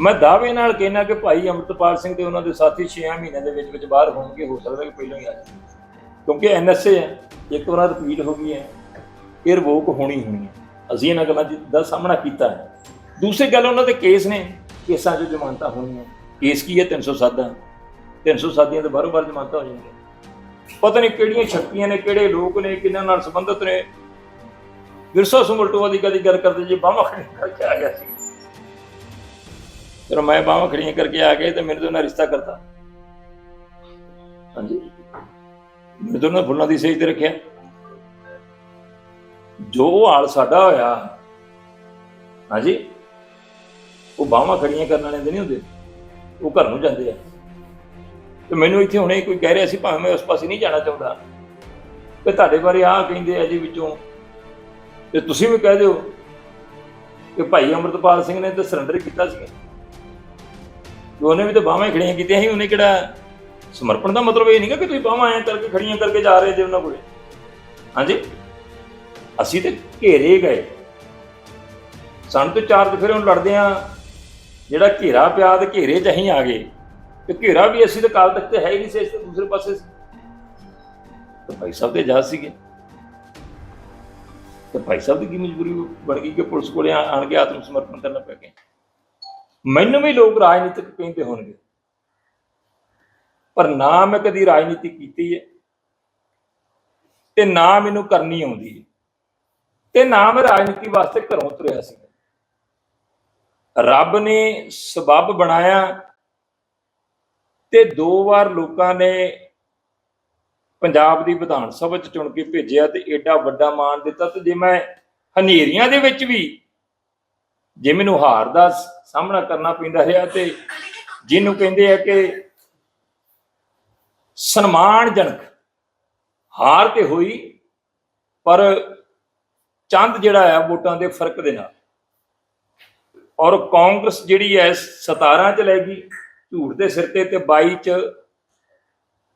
ਮੈਂ ਦਾਅਵੇ ਨਾਲ ਕਹਿਣਾ ਕਿ ਭਾਈ ਅਮਰਤਪਾਲ ਸਿੰਘ ਤੇ ਉਹਨਾਂ ਦੇ ਸਾਥੀ 6 ਮਹੀਨਿਆਂ ਦੇ ਵਿੱਚ ਵਿੱਚ ਬਾਹਰ ਹੋਣਗੇ, ਹੋ ਸਕਦਾ ਕਿ ਪਹਿਲਾਂ ਹੀ ਆ ਜਾਣ। ਕਿਉਂਕਿ ਐਨਐਸਏ ਹੈ, ਇੱਕ ਵਾਰ ਰਿਪੀਟ ਹੋ ਗਈ ਹੈ ਇਹ ਰਿਵੋਕ ਹੋਣੀ ਹੋਣੀ ਹੈ। ਅਸੀਂ ਇਹਨਾਂ ਗੱਲਾਂ ਦਾ ਸਾਹਮਣਾ ਕੀਤਾ ਹੈ। ਦੂਸਰੀ ਗੱਲ ਉਹਨਾਂ ਦੇ ਕੇਸ ਨੇ, ਕੇਸਾਂ 'ਚ ਜ਼ਮਾਨਤਾਂ ਹੋਣੀਆਂ। ਕੇਸ ਕੀ ਹੈ? 307 ਦਾ। 307 ਦੀਆਂ 'ਤੇ ਬਾਰੋ ਬਾਰ ਜ਼ਮਾਨਤਾਂ ਹੋ ਜਾਂਦੀਆਂ ਪਤਾ ਨਹੀਂ ਕਿਹੜੀਆਂ ਸ਼ਕਤੀਆਂ ਨੇ, ਕਿਹੜੇ ਲੋਕ ਨੇ, ਕਿਹਨਾਂ ਨਾਲ ਸੰਬੰਧਿਤ ਨੇ। ਵਿਰਸਾ ਸੁਮਲਟੋਆ ਦੀ ਕਦੀ ਗੱਲ ਕਰਦੇ, ਜੇ ਬਾਹਾਂ ਖੜੀਆਂ ਕਰਕੇ ਆ ਗਿਆ ਸੀ। ਫਿਰ ਮੈਂ ਬਾਹਾਂ ਖੜੀਆਂ ਕਰਕੇ ਆ ਗਏ ਤੇ ਮੇਰੇ ਤੋਂ ਨਾ ਰਿਸ਼ਤਾ ਕਰਤਾ। ਹਾਂਜੀ। ਮੇਰੇ ਤੋਂ ਨਾ ਫੁੱਲਾਂ ਦੀ ਸੇਜ ਤੇ ਰੱਖਿਆ। ਜੋ ਹਾਲ ਸਾਡਾ ਹੋਇਆ, ਹਾਂਜੀ, ਉਹ ਬਾਹਾਂ ਖੜੀਆਂ ਕਰਨ ਵਾਲੇ ਦੇ ਨਹੀਂ ਹੁੰਦੇ। ਉਹ ਘਰ ਨੂੰ ਜਾਂਦੇ ਆ। ਤੇ ਮੈਨੂੰ ਇੱਥੇ ਹੁਣੇ ਕੋਈ ਕਹਿ ਰਿਹਾ ਸੀ, ਭਾਵੇਂ ਮੈਂ ਉਸ ਪਾਸੇ ਨਹੀਂ ਜਾਣਾ ਚਾਹੁੰਦਾ। ਤੇ ਤੁਹਾਡੇ ਬਾਰੇ ਆਹ ਕਹਿੰਦੇ ਆ ਜੀ ਵਿੱਚੋਂ, ਤੇ ਤੁਸੀਂ ਵੀ ਕਹਿ ਦਿਓ ਕਿ ਭਾਈ ਅਮਰਤਪਾਲ ਸਿੰਘ ਨੇ ਤਾਂ ਸਰੈਂਡਰ ਕੀਤਾ ਸੀ ਉਹਨੇ ਵੀ ਤਾਂ ਬਾਹਾਂ ਹੀ ਖੜੀਆਂ ਕੀਤੀਆਂ ਸੀ, ਉਹਨੇ ਕਿਹੜਾ ਸਮਰਪਣ ਦਾ ਮਤਲਬ ਇਹ ਨਹੀਂਗਾ ਕਿ ਤੁਸੀਂ ਬਾਹਾਂ ਐਂ ਕਰਕੇ ਖੜੀਆਂ ਕਰਕੇ ਜਾ ਰਹੇ ਜੇ ਉਹਨਾਂ ਕੋਲੇ। ਹਾਂਜੀ? ਅਸੀਂ ਤੇ ਘੇਰੇ ਗਏ। ਸਾਨੂੰ ਤੇ ਚਾਰ ਤੇ ਫਿਰ ਹੁਣ ਲੜਦੇ ਆ, ਜਿਹੜਾ ਘੇਰਾ ਪਿਆ ਤੇ ਘੇਰੇ ਚ ਅਸੀਂ ਆ ਗਏ। ਤੇ ਘੇਰਾ ਵੀ ਅਸੀਂ ਤਾਂ ਕਾਲ ਤੱਕ ਤੇ ਹੈ ਹੀ ਨਹੀਂ ਸੀ, ਅਸੀਂ ਤਾਂ ਦੂਸਰੇ ਪਾਸੇ ਸੀ। ਤੇ ਭਾਈ ਸਾਹਿਬ ਦੇ ਜਾ ਸੀਗੇ। ਤੇ ਭਾਈ ਸਾਹਿਬ ਦੀ ਕੀ ਮਜਬੂਰੀ ਬਣ ਗਈ ਕਿ ਪੁਲਿਸ ਕੋਲੇ ਆਣ ਕੇ ਆਤਮ ਸਮਰਪਣ ਕਰਨਾ ਪੈ ਗਿਆ? ਮੈਨੂੰ ਵੀ ਲੋਕ ਰਾਜਨੀਤਿਕ ਕਹਿੰਦੇ ਹੋਣਗੇ। ਪਰ ਨਾ ਮੈਂ ਕਦੀ ਰਾਜਨੀਤੀ ਕੀਤੀ ਹੈ ਤੇ ਨਾ ਮੈਨੂੰ ਕਰਨੀ ਆਉਂਦੀ ਹੈ। ਤੇ ਨਾ ਮੈਂ ਰਾਜਨੀਤੀ ਵਾਸਤੇ ਘਰੋਂ ਤੁਰਿਆ ਸੀ। ਰੱਬ ਨੇ ਸਬਬ ਬਣਾਇਆ ਤੇ ਦੋ ਵਾਰ ਲੋਕਾਂ ਨੇ ਪੰਜਾਬ ਦੀ ਵਿਧਾਨ ਸਭਾ ਚ ਚੁਣ ਕੇ ਭੇਜਿਆ ਤੇ ਏਡਾ ਵੱਡਾ ਮਾਣ ਦਿੱਤਾ ਤੇ ਜੇ ਮੈਂ ਹਨੇਰੀਆਂ ਦੇ ਵਿੱਚ ਵੀ ਜੇ ਮੈਨੂੰ ਹਾਰ ਦਾ ਸਾਹਮਣਾ ਕਰਨਾ ਪੈਂਦਾ ਰਿਹਾ ਤੇ ਜਿਹਨੂੰ ਕਹਿੰਦੇ ਆ ਕਿ ਸਨਮਾਨਜਨਕ ਹਾਰ ਤੇ ਹੋਈ, ਪਰ ਚੰਦ ਜਿਹੜਾ ਆ ਵੋਟਾਂ ਦੇ ਫ਼ਰਕ ਦੇ ਨਾਲ। ਔਰ ਕਾਂਗਰਸ ਜਿਹੜੀ ਹੈ 17 ਚ ਲੈ ਗਈ, ਝੂਠ ਦੇ ਸਿਰ ਤੇ ਤੇ 22 ਚ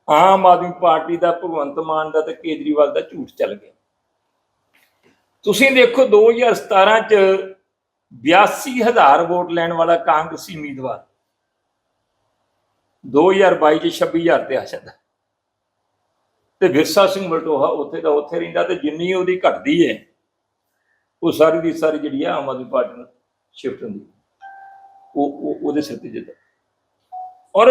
ਆਮ ਆਦਮੀ ਪਾਰਟੀ ਦਾ, ਭਗਵੰਤ ਮਾਨ ਦਾ ਤੇ ਕੇਜਰੀਵਾਲ ਦਾ ਝੂਠ ਚੱਲ ਗਿਆ। ਤੁਸੀਂ ਦੇਖੋ 2017 ਚ 82000 ਵੋਟ ਲੈਣ ਵਾਲਾ ਕਾਂਗਰਸੀ ਉਮੀਦਵਾਰ। 2022 ਚ 26000 ਤੇ ਆ ਜਾਂਦਾ। ਤੇ ਵਿਰਸਾ ਸਿੰਘ ਮਲਟੋਹਾ ਉੱਥੇ ਦਾ ਉੱਥੇ ਰਹਿੰਦਾ ਤੇ ਜਿੰਨੀ ਉਹਦੀ ਘਟਦੀ ਹੈ ਉਹ ਸਾਰੀ ਦੀ ਸਾਰੀ ਜਿਹੜੀ ਆ ਆਮ ਆਦਮੀ ਪਾਰਟੀ ਨੂੰ ਸ਼ਿਫਟ ਹੁੰਦੀ। ਉਹ ਉਹ, ਉਹਦੇ ਸਿਰ ਤੇ ਜਿੱਤ। ਔਰ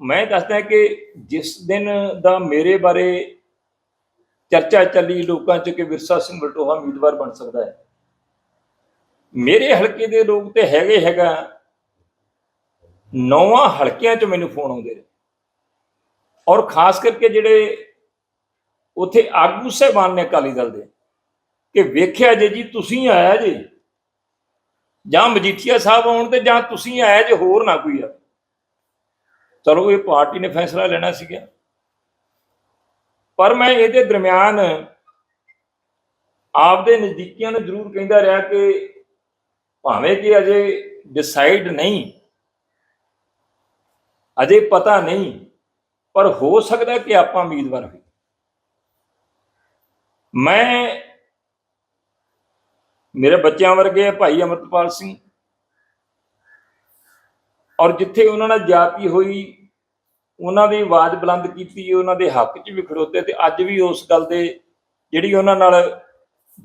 ਮੈਂ ਦੱਸਦਾ ਕਿ ਜਿਸ ਦਿਨ ਦਾ ਮੇਰੇ ਬਾਰੇ ਚਰਚਾ ਚੱਲੀ ਲੋਕਾਂ 'ਚ ਕਿ ਵਿਰਸਾ ਸਿੰਘ ਬਲਟੋਹਾ ਉਮੀਦਵਾਰ ਬਣ ਸਕਦਾ ਹੈ ਮੇਰੇ ਹਲਕੇ ਦੇ ਲੋਕ ਤੇ ਹੈਗੇ ਹੈਗਾ। ਨੌਵਾਂ ਹਲਕਿਆਂ 'ਚ ਮੈਨੂੰ ਫੋਨ ਆਉਂਦੇ ਨੇ। ਔਰ ਖਾਸ ਕਰਕੇ ਜਿਹੜੇ ਉਥੇ ਆਗੂ ਸਹਿਬਾਨ ਨੇ ਅਕਾਲੀ ਦਲ ਦੇ, ਕਿ ਵੇਖਿਆ ਜੇ ਜੀ ਤੁਸੀਂ ਆਇਆ ਜੇ, ਜਾਂ ਮਜੀਠੀਆ ਸਾਹਿਬ ਆਉਣ ਤੇ ਜਾਂ ਤੁਸੀਂ ਆਇਆ ਜੇ, ਹੋਰ ਨਾ ਕੋਈ ਆ ਚਲੋ ਇਹ ਪਾਰਟੀ ਨੇ ਫੈਸਲਾ ਲੈਣਾ ਸੀਗਾ। ਪਰ ਮੈਂ ਇਹਦੇ ਦਰਮਿਆਨ ਆਪਦੇ ਨਜ਼ਦੀਕੀਆਂ ਨੂੰ ਜ਼ਰੂਰ ਕਹਿੰਦਾ ਰਿਹਾ ਕਿ ਭਾਵੇਂ ਕਿ ਅਜੇ ਡਿਸਾਈਡ ਨਹੀਂ, ਅਜੇ ਪਤਾ ਨਹੀਂ, ਪਰ ਹੋ ਸਕਦਾ ਕਿ ਆਪਾਂ ਉਮੀਦਵਾਰ ਹੋਈਏ। ਮੈਂ ਮੇਰੇ ਬੱਚਿਆਂ ਵਰਗੇ ਆ ਭਾਈ ਅਮਰਤਪਾਲ ਸਿੰਘ ਔਰ ਜਿੱਥੇ ਉਹਨਾਂ ਨਾਲ ਜਾਤੀ ਹੋਈ, ਉਹਨਾਂ ਦੀ ਆਵਾਜ਼ ਬੁਲੰਦ ਕੀਤੀ, ਉਹਨਾਂ ਦੇ ਹੱਕ 'ਚ ਵੀ ਖੜੋਤੇ ਤੇ ਅੱਜ ਵੀ ਉਸ ਗੱਲ ਦੇ ਜਿਹੜੀ ਉਹਨਾਂ ਨਾਲ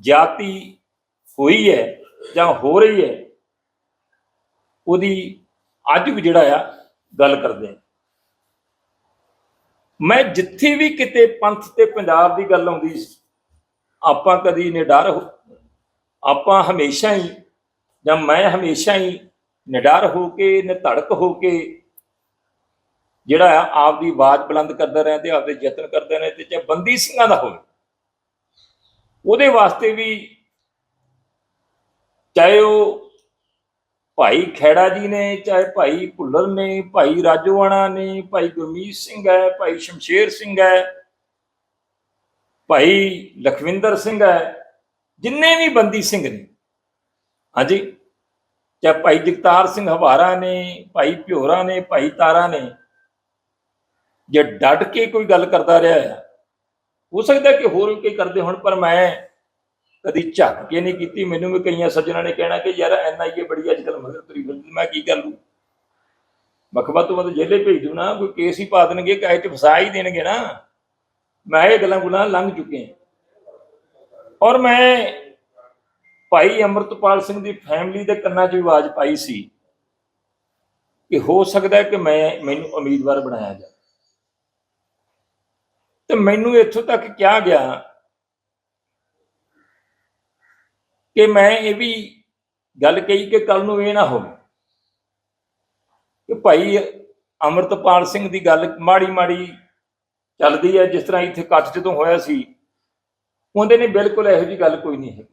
ਜਾਤੀ ਹੋਈ ਹੈ ਜਾਂ ਹੋ ਰਹੀ ਹੈ ਉਹਦੀ ਅੱਜ ਵੀ ਜਿਹੜਾ ਆ ਗੱਲ ਕਰਦੇ ਆ ਮੈਂ ਜਿੱਥੇ ਵੀ ਕਿਤੇ ਪੰਥ ਤੇ ਪੰਜਾਬ ਦੀ ਗੱਲ ਆਉਂਦੀ ਸੀ, ਆਪਾਂ ਕਦੀ ਨਿਡਰ ਆਪਾਂ ਹਮੇਸ਼ਾ ਹੀ ਜਾਂ ਮੈਂ ਹਮੇਸ਼ਾ ਹੀ ਨਿਡਰ ਹੋ ਕੇ ਨਿਧੜਕ ਹੋ ਕੇ ਜਿਹੜਾ ਆ ਆਪਦੀ ਆਵਾਜ਼ ਬੁਲੰਦ ਕਰਦਾ ਰਿਹਾ ਤੇ ਆਪਦੇ ਯਤਨ ਕਰਦਾ ਰਿਹਾ ਤੇ ਚਾਹੇ ਬੰਦੀ ਸਿੰਘਾਂ ਦਾ ਹੋਵੇ ਉਹਦੇ ਵਾਸਤੇ ਵੀ ਚਾਹੇ ਉਹ ਭਾਈ ਖੈੜਾ ਜੀ ਨੇ, ਚਾਹੇ ਭਾਈ ਭੁੱਲਰ ਨੇ, ਭਾਈ ਰਾਜੋਆਣਾ ਨੇ, ਭਾਈ ਗੁਰਮੀਤ ਸਿੰਘ ਹੈ, ਭਾਈ ਸ਼ਮਸ਼ੇਰ ਸਿੰਘ ਹੈ, ਭਾਈ ਲਖਵਿੰਦਰ ਸਿੰਘ ਹੈ, ਜਿੰਨੇ ਵੀ ਬੰਦੀ ਸਿੰਘ ਨੇ। ਹਾਂਜੀ? ਚਾਹੇ ਭਾਈ ਜਗਤਾਰ ਸਿੰਘ ਹਵਾਰਾ ਨੇ, ਭਾਈ ਭਿਓਰਾ ਨੇ, ਭਾਈ ਤਾਰਾ ਨੇ, ਜੇ ਡਟ ਕੇ ਕੋਈ ਗੱਲ ਕਰਦਾ ਰਿਹਾ ਹੈ, ਹੋ ਸਕਦਾ ਕਿ ਹੋਰ ਵੀ ਕੋਈ ਕਰਦੇ ਹੋਣ, ਪਰ ਮੈਂ ਕਦੀ ਝੱਕ ਕੇ ਨਹੀਂ ਕੀਤੀ, ਮੈਨੂੰ ਵੀ ਕਈਆਂ ਸੱਜਣਾ ਨੇ ਕਹਿਣਾ ਕਿ ਯਾਰ ਐਨਆਈਏ ਬੜੀ ਅੱਜ ਕੱਲ ਮਗਰ ਤੁਰੀ ਫਿਰਦੀ, ਮੈਂ ਕੀ ਕਰ ਲੂ ਮਖਬਾ ਤੋਂ ਬਾਅਦ ਜੇਲੇ ਭੇਜ ਦੂ ਨਾ, ਕੋਈ ਕੇਸ ਹੀ ਪਾ ਦੇਣਗੇ ਕਾਇ ਚ ਫਸਾ ਹੀ ਦੇਣਗੇ ਨਾ। ਮੈਂ ਇਹ ਗੱਲਾਂ ਗੁਲਾਂ ਲੰਘ ਚੁੱਕੇ ਔਰ ਮੈਂ ਭਾਈ ਅਮਰਤਪਾਲ ਸਿੰਘ ਦੀ ਫੈਮਿਲੀ ਦੇ ਕੰਨਾਂ 'ਚ ਆਵਾਜ਼ ਪਾਈ ਸੀ ਕਿ ਹੋ ਸਕਦਾ ਹੈ ਕਿ ਮੈਂ ਮੈਨੂੰ ਉਮੀਦਵਾਰ ਬਣਾਇਆ ਜਾਵੇ। ਤੇ ਮੈਨੂੰ ਇੱਥੋਂ ਤੱਕ ਕਿਹਾ ਗਿਆ ਕਿ ਮੈਂ ਇਹ ਵੀ ਗੱਲ ਕਹੀ ਕਿ ਕੱਲ ਨੂੰ ਇਹ ਨਾ ਹੋਵੇ। ਕਿ ਭਾਈ ਅਮਰਤਪਾਲ ਸਿੰਘ ਦੀ ਗੱਲ ਮਾੜੀ ਮਾੜੀ ਚੱਲਦੀ ਹੈ, ਜਿਸ ਤਰ੍ਹਾਂ ਇੱਥੇ ਕੱਚ ਜਦੋਂ ਹੋਇਆ ਸੀ, ਉਹਦੇ ਨੇ ਬਿਲਕੁਲ ਇਹੋ ਜੀ ਗੱਲ ਕੋਈ ਨਹੀਂ ਹੈ।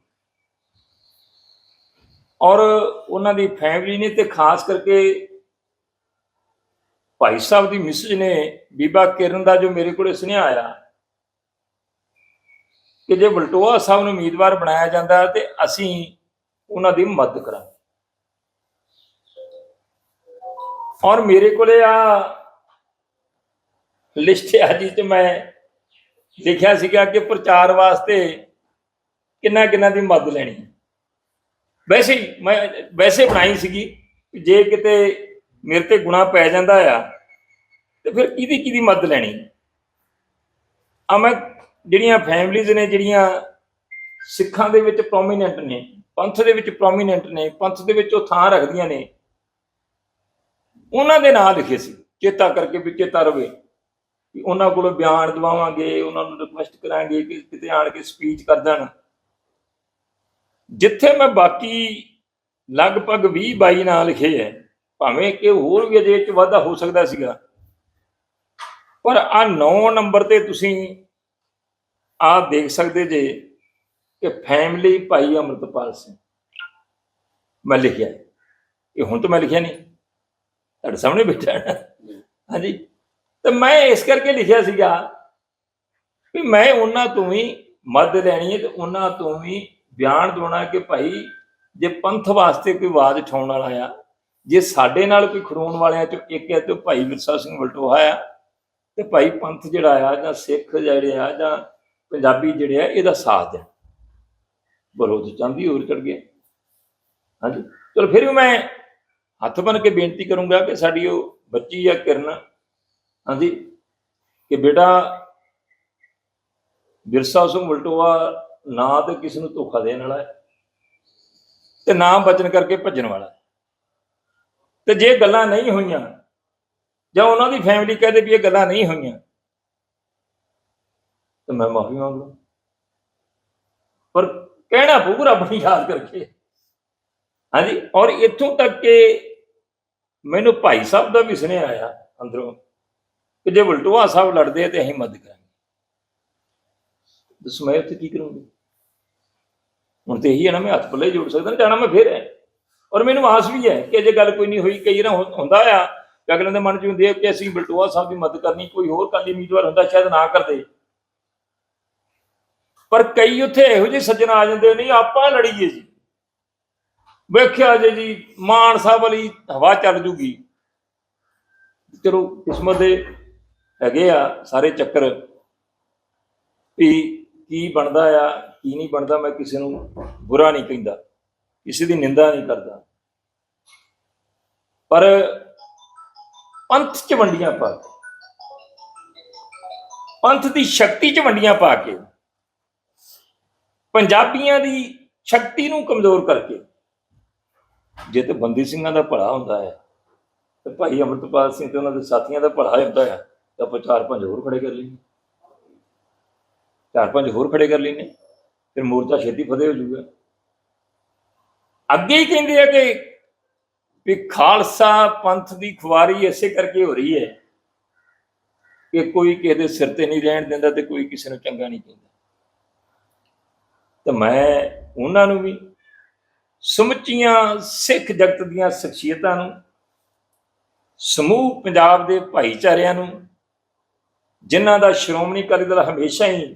ਔਰ ਉਹਨਾਂ ਦੀ ਫੈਮਿਲੀ ਨੇ ਤੇ ਖਾਸ ਕਰਕੇ ਭਾਈ ਸਾਹਿਬ ਦੀ ਮਿਸਜ ਨੇ ਬੀਬਾ ਕਿਰਨ ਦਾ ਜੋ ਮੇਰੇ ਕੋਲੇ ਸੁਨੇਹਾ ਆਇਆ ਕਿ ਜੇ ਬਲਟੋਆ ਸਾਹਿਬ ਨੂੰ ਉਮੀਦਵਾਰ ਬਣਾਇਆ ਜਾਂਦਾ ਤੇ ਅਸੀਂ ਉਹਨਾਂ ਦੀ ਮਦਦ ਕਰਾਂਗੇ ਔਰ ਮੇਰੇ ਕੋਲੇ ਆ ਲਿਸਟ ਆ ਜਿਸ ਤੇ ਮੈਂ ਲਿਖਿਆ ਸੀਗਾ ਕਿ ਪ੍ਰਚਾਰ ਵਾਸਤੇ ਕਿੰਨਾ ਕਿੰਨਾ ਦੀ ਮਦਦ ਲੈਣੀ ਹੈ। ਵੈਸੇ ਮੈਂ ਵੈਸੇ ਬਣਾਈ ਸੀਗੀ, ਜੇ ਕਿਤੇ ਮੇਰੇ ਤੇ ਗੁਣਾ ਪੈ ਜਾਂਦਾ ਆ, ਤੇ ਫਿਰ ਕਿਹਦੀ ਕਿਹਦੀ ਮਦਦ ਲੈਣੀ ਆ ਮੈਂ ਜਿਹੜੀਆਂ ਫੈਮਲੀਜ਼ ਨੇ, ਜਿਹੜੀਆਂ ਸਿੱਖਾਂ ਦੇ ਵਿੱਚ ਪ੍ਰੋਮੀਨੈਂਟ ਨੇ, ਪੰਥ ਦੇ ਵਿੱਚ ਪ੍ਰੋਮੀਨੈਂਟ ਨੇ, ਪੰਥ ਦੇ ਵਿੱਚ ਉਹ ਥਾਂ ਰੱਖਦੀਆਂ ਨੇ, ਉਹਨਾਂ ਦੇ ਨਾਂ ਲਿਖੇ ਸੀ, ਚੇਤਾ ਕਰਕੇ ਵੀ ਚੇਤਾ ਰਵੇ ਕਿ ਉਹਨਾਂ ਕੋਲੋਂ ਬਿਆਨ ਦਵਾਵਾਂਗੇ, ਉਹਨਾਂ ਨੂੰ ਰਿਕੁਐਸਟ ਕਰਾਂਗੇ ਕਿ ਕਿਤੇ ਆਣ ਕੇ ਸਪੀਚ ਕਰ ਦੇਣ। ਜਿੱਥੇ ਮੈਂ ਬਾਕੀ ਲਗਭਗ 20 22 ਨਾਂ ਲਿਖੇ ਹੈ ਭਾਵੇਂ ਕਿ ਹੋਰ ਵੀ ਅਜੇ ਚ ਵਾਧਾ ਹੋ ਸਕਦਾ ਸੀਗਾ, ਪਰ ਆ 9 ਨੰਬਰ ਤੇ ਤੁਸੀਂ ਆ ਦੇਖ ਸਕਦੇ ਜੇ ਕਿ ਫੈਮਿਲੀ ਭਾਈ ਅਮਰਤਪਾਲ ਸਿੰਘ। ਮੈਂ ਲਿਖਿਆ ਇਹ ਹੁਣ ਤਾਂ ਮੈਂ ਲਿਖਿਆ ਨਹੀਂ। ਤੁਹਾਡੇ ਸਾਹਮਣੇ ਬੈਠਾ ਹਾਂਜੀ। ਤੇ ਮੈਂ ਇਸ ਕਰਕੇ ਲਿਖਿਆ ਸੀਗਾ ਵੀ ਮੈਂ ਉਹਨਾਂ ਤੋਂ ਵੀ ਮਦਦ ਲੈਣੀ ਹੈ ਤੇ ਉਹਨਾਂ ਤੋਂ ਵੀ ਬਿਆਨ ਦਵਾਉਣਾ ਕਿ ਭਾਈ ਜੇ ਪੰਥ ਵਾਸਤੇ ਕੋਈ ਆਵਾਜ਼ ਉਠਾਉਣ ਵਾਲਾ ਆ, ਜੇ ਸਾਡੇ ਨਾਲ ਕੋਈ ਖੜੋਣ ਵਾਲਿਆਂ ਚੋਂ ਇੱਕ ਹੈ ਤੇ ਭਾਈ ਵਿਰਸਾ ਸਿੰਘ ਵਲਟੋਹਾ ਆ ਤੇ ਭਾਈ ਪੰਥ ਜਿਹੜਾ ਆ ਜਾਂ ਸਿੱਖ ਜਿਹੜੇ ਆ ਜਾਂ ਪੰਜਾਬੀ ਜਿਹੜੇ ਆ, ਇਹਦਾ ਸਾਥ ਦੇ ਬਰੋਦ ਚਾਂਦੀ ਹੋਰ ਚੜ ਗਿਆ। ਹਾਂਜੀ। ਚਲੋ ਫਿਰ ਵੀ ਮੈਂ ਹੱਥ ਬਨ ਕੇ ਬੇਨਤੀ ਕਰੂੰਗਾ ਕਿ ਸਾਡੀ ਉਹ ਬੱਚੀ ਆ ਕਿਰਨ, ਹਾਂਜੀ, ਕਿ ਬੇਟਾ ਵਿਰਸਾ ਸਿੰਘ ਵਲਟੋਆ ਨਾ ਤੇ ਕਿਸੇ ਨੂੰ ਧੋਖਾ ਦੇਣ ਵਾਲਾ ਹੈ ਤੇ ਨਾ ਬਚਨ ਕਰਕੇ ਭੱਜਣ ਵਾਲਾ ਹੈ। ਤੇ ਜੇ ਗੱਲਾਂ ਨਹੀਂ ਹੋਈਆਂ ਜਾਂ ਉਹਨਾਂ ਦੀ ਫੈਮਿਲੀ ਕਹਦੇ ਵੀ ਇਹ ਗੱਲਾਂ ਨਹੀਂ ਹੋਈਆਂ ਤੇ ਮੈਂ ਮਾਫੀ ਮੰਗ ਲਾਂ ਪਰ ਕਹਿਣਾ ਪਊ ਰੱਬ ਨੂੰ ਯਾਦ ਕਰਕੇ। ਹਾਂਜੀ, ਔਰ ਇੱਥੋਂ ਤੱਕ ਕਿ ਮੈਨੂੰ ਭਾਈ ਸਾਹਿਬ ਦਾ ਵੀ ਸੁਨੇਹਾ ਆਇਆ ਅੰਦਰੋਂ, ਕਿ ਜੇ ਵਲਟੋਆ ਸਾਹਿਬ ਲੜਦੇ ਆ ਤੇ ਅਸੀਂ ਮਦਦ ਕਰਾਂਗੇ। ਦੱਸੋ ਮੈਂ ਉੱਥੇ ਕੀ ਕਰੂੰਗੀ? ਹੁਣ ਤੇ ਇਹੀ ਹੈ ਨਾ, ਮੈਂ ਹੱਥ ਪੱਲੇ ਜੋੜ ਸਕਦਾ ਜਾਣਾ ਮੈਂ ਫੇਰ ਹੈ। ਔਰ ਮੈਨੂੰ ਆਸ ਵੀ ਹੈ ਕਿ ਜੇ ਗੱਲ ਕੋਈ ਨਹੀਂ ਹੋਈ, ਕਈ ਵਾਰ ਹੁੰਦਾ ਆ ਅਗਲੇ ਦੇ ਮਨ ਚ ਹੁੰਦੀ ਹੈ ਕਿ ਅਸੀਂ ਬਲਟੋਆ ਸਾਹਿਬ ਦੀ ਮਦਦ ਕਰਨੀ, ਕੋਈ ਹੋਰ ਕਾਲੀ ਉਮੀਦਵਾਰ ਹੁੰਦਾ, ਸ਼ਾਇਦ ਨਾ ਕਰਦੇ। ਪਰ ਕਈ ਉੱਥੇ ਇਹੋ ਜਿਹੇ ਸੱਜਣ ਆ ਜਾਂਦੇ ਨਹੀਂ ਆਪਾਂ ਲੜੀਏ ਜੀ। ਵੇਖਿਆ ਜੇ ਜੀ, ਮਾਨ ਸਾਹਿਬ ਵਾਲੀ ਹਵਾ ਚੱਲ ਜੂਗੀ। ਚਲੋ, ਕਿਸਮਤ ਦੇ ਹੈਗੇ ਆ ਸਾਰੇ ਚੱਕਰ ਵੀ ਕੀ ਬਣਦਾ ਆ, ਕੀ ਨਹੀਂ ਬਣਦਾ, ਮੈਂ ਕਿਸੇ ਨੂੰ ਬੁਰਾ ਨਹੀਂ ਕਹਿੰਦਾ, ਕਿਸੇ ਦੀ ਨਿੰਦਾ ਨਹੀਂ ਕਰਦਾ। ਪਰ ਪੰਥ ਚ ਵੰਡੀਆਂ ਪਾ ਕੇ, ਪੰਥ ਦੀ ਸ਼ਕਤੀ ਚ ਵੰਡੀਆਂ ਪਾ ਕੇ ਪੰਜਾਬੀਆਂ ਦੀ ਸ਼ਕਤੀ ਨੂੰ ਕਮਜ਼ੋਰ ਕਰਕੇ। ਜੇ ਤੇ ਬੰਦੀ ਸਿੰਘਾਂ ਦਾ ਭਲਾ ਹੁੰਦਾ ਹੈ, ਤੇ ਭਾਈ ਅਮਰਤਪਾਲ ਸਿੰਘ ਤੇ ਉਹਨਾਂ ਦੇ ਸਾਥੀਆਂ ਦਾ ਭਲਾ ਹੁੰਦਾ ਹੈ, ਤਾਂ ਆਪਾਂ ਚਾਰ ਪੰਜ ਹੋਰ ਖੜੇ ਕਰ ਲਈਏ। ਚਾਰ ਪੰਜ ਹੋਰ ਖੜੇ ਕਰ ਲੈਨੇ ਫਿਰ ਮੋਰਚਾ ਛੇਤੀ ਫਤਿਹ ਹੋ ਜਾਊਗਾ। ਅੱਗੇ ਹੀ ਕਹਿੰਦੇ ਆ ਕਿ ਵੀ ਖਾਲਸਾ ਪੰਥ ਦੀ ਖੁਆਰੀ ਇਸੇ ਕਰਕੇ ਹੋ ਰਹੀ ਹੈ ਕਿ ਕੋਈ ਕਿਸੇ ਦੇ ਸਿਰ ਤੇ ਨਹੀਂ ਰਹਿਣ ਦਿੰਦਾ ਤੇ ਕੋਈ ਕਿਸੇ ਨੂੰ ਚੰਗਾ ਨਹੀਂ ਕਹਿੰਦਾ। ਤੇ ਮੈਂ ਉਹਨਾਂ ਨੂੰ ਵੀ ਸਮੁੱਚੀਆਂ ਸਿੱਖ ਜਗਤ ਦੀਆਂ ਸ਼ਖਸੀਅਤਾਂ ਨੂੰ, ਸਮੂਹ ਪੰਜਾਬ ਦੇ ਭਾਈਚਾਰਿਆਂ ਨੂੰ, ਜਿਨ੍ਹਾਂ ਦਾ ਸ਼੍ਰੋਮਣੀ ਅਕਾਲੀ ਦਲ ਹਮੇਸ਼ਾ ਹੀ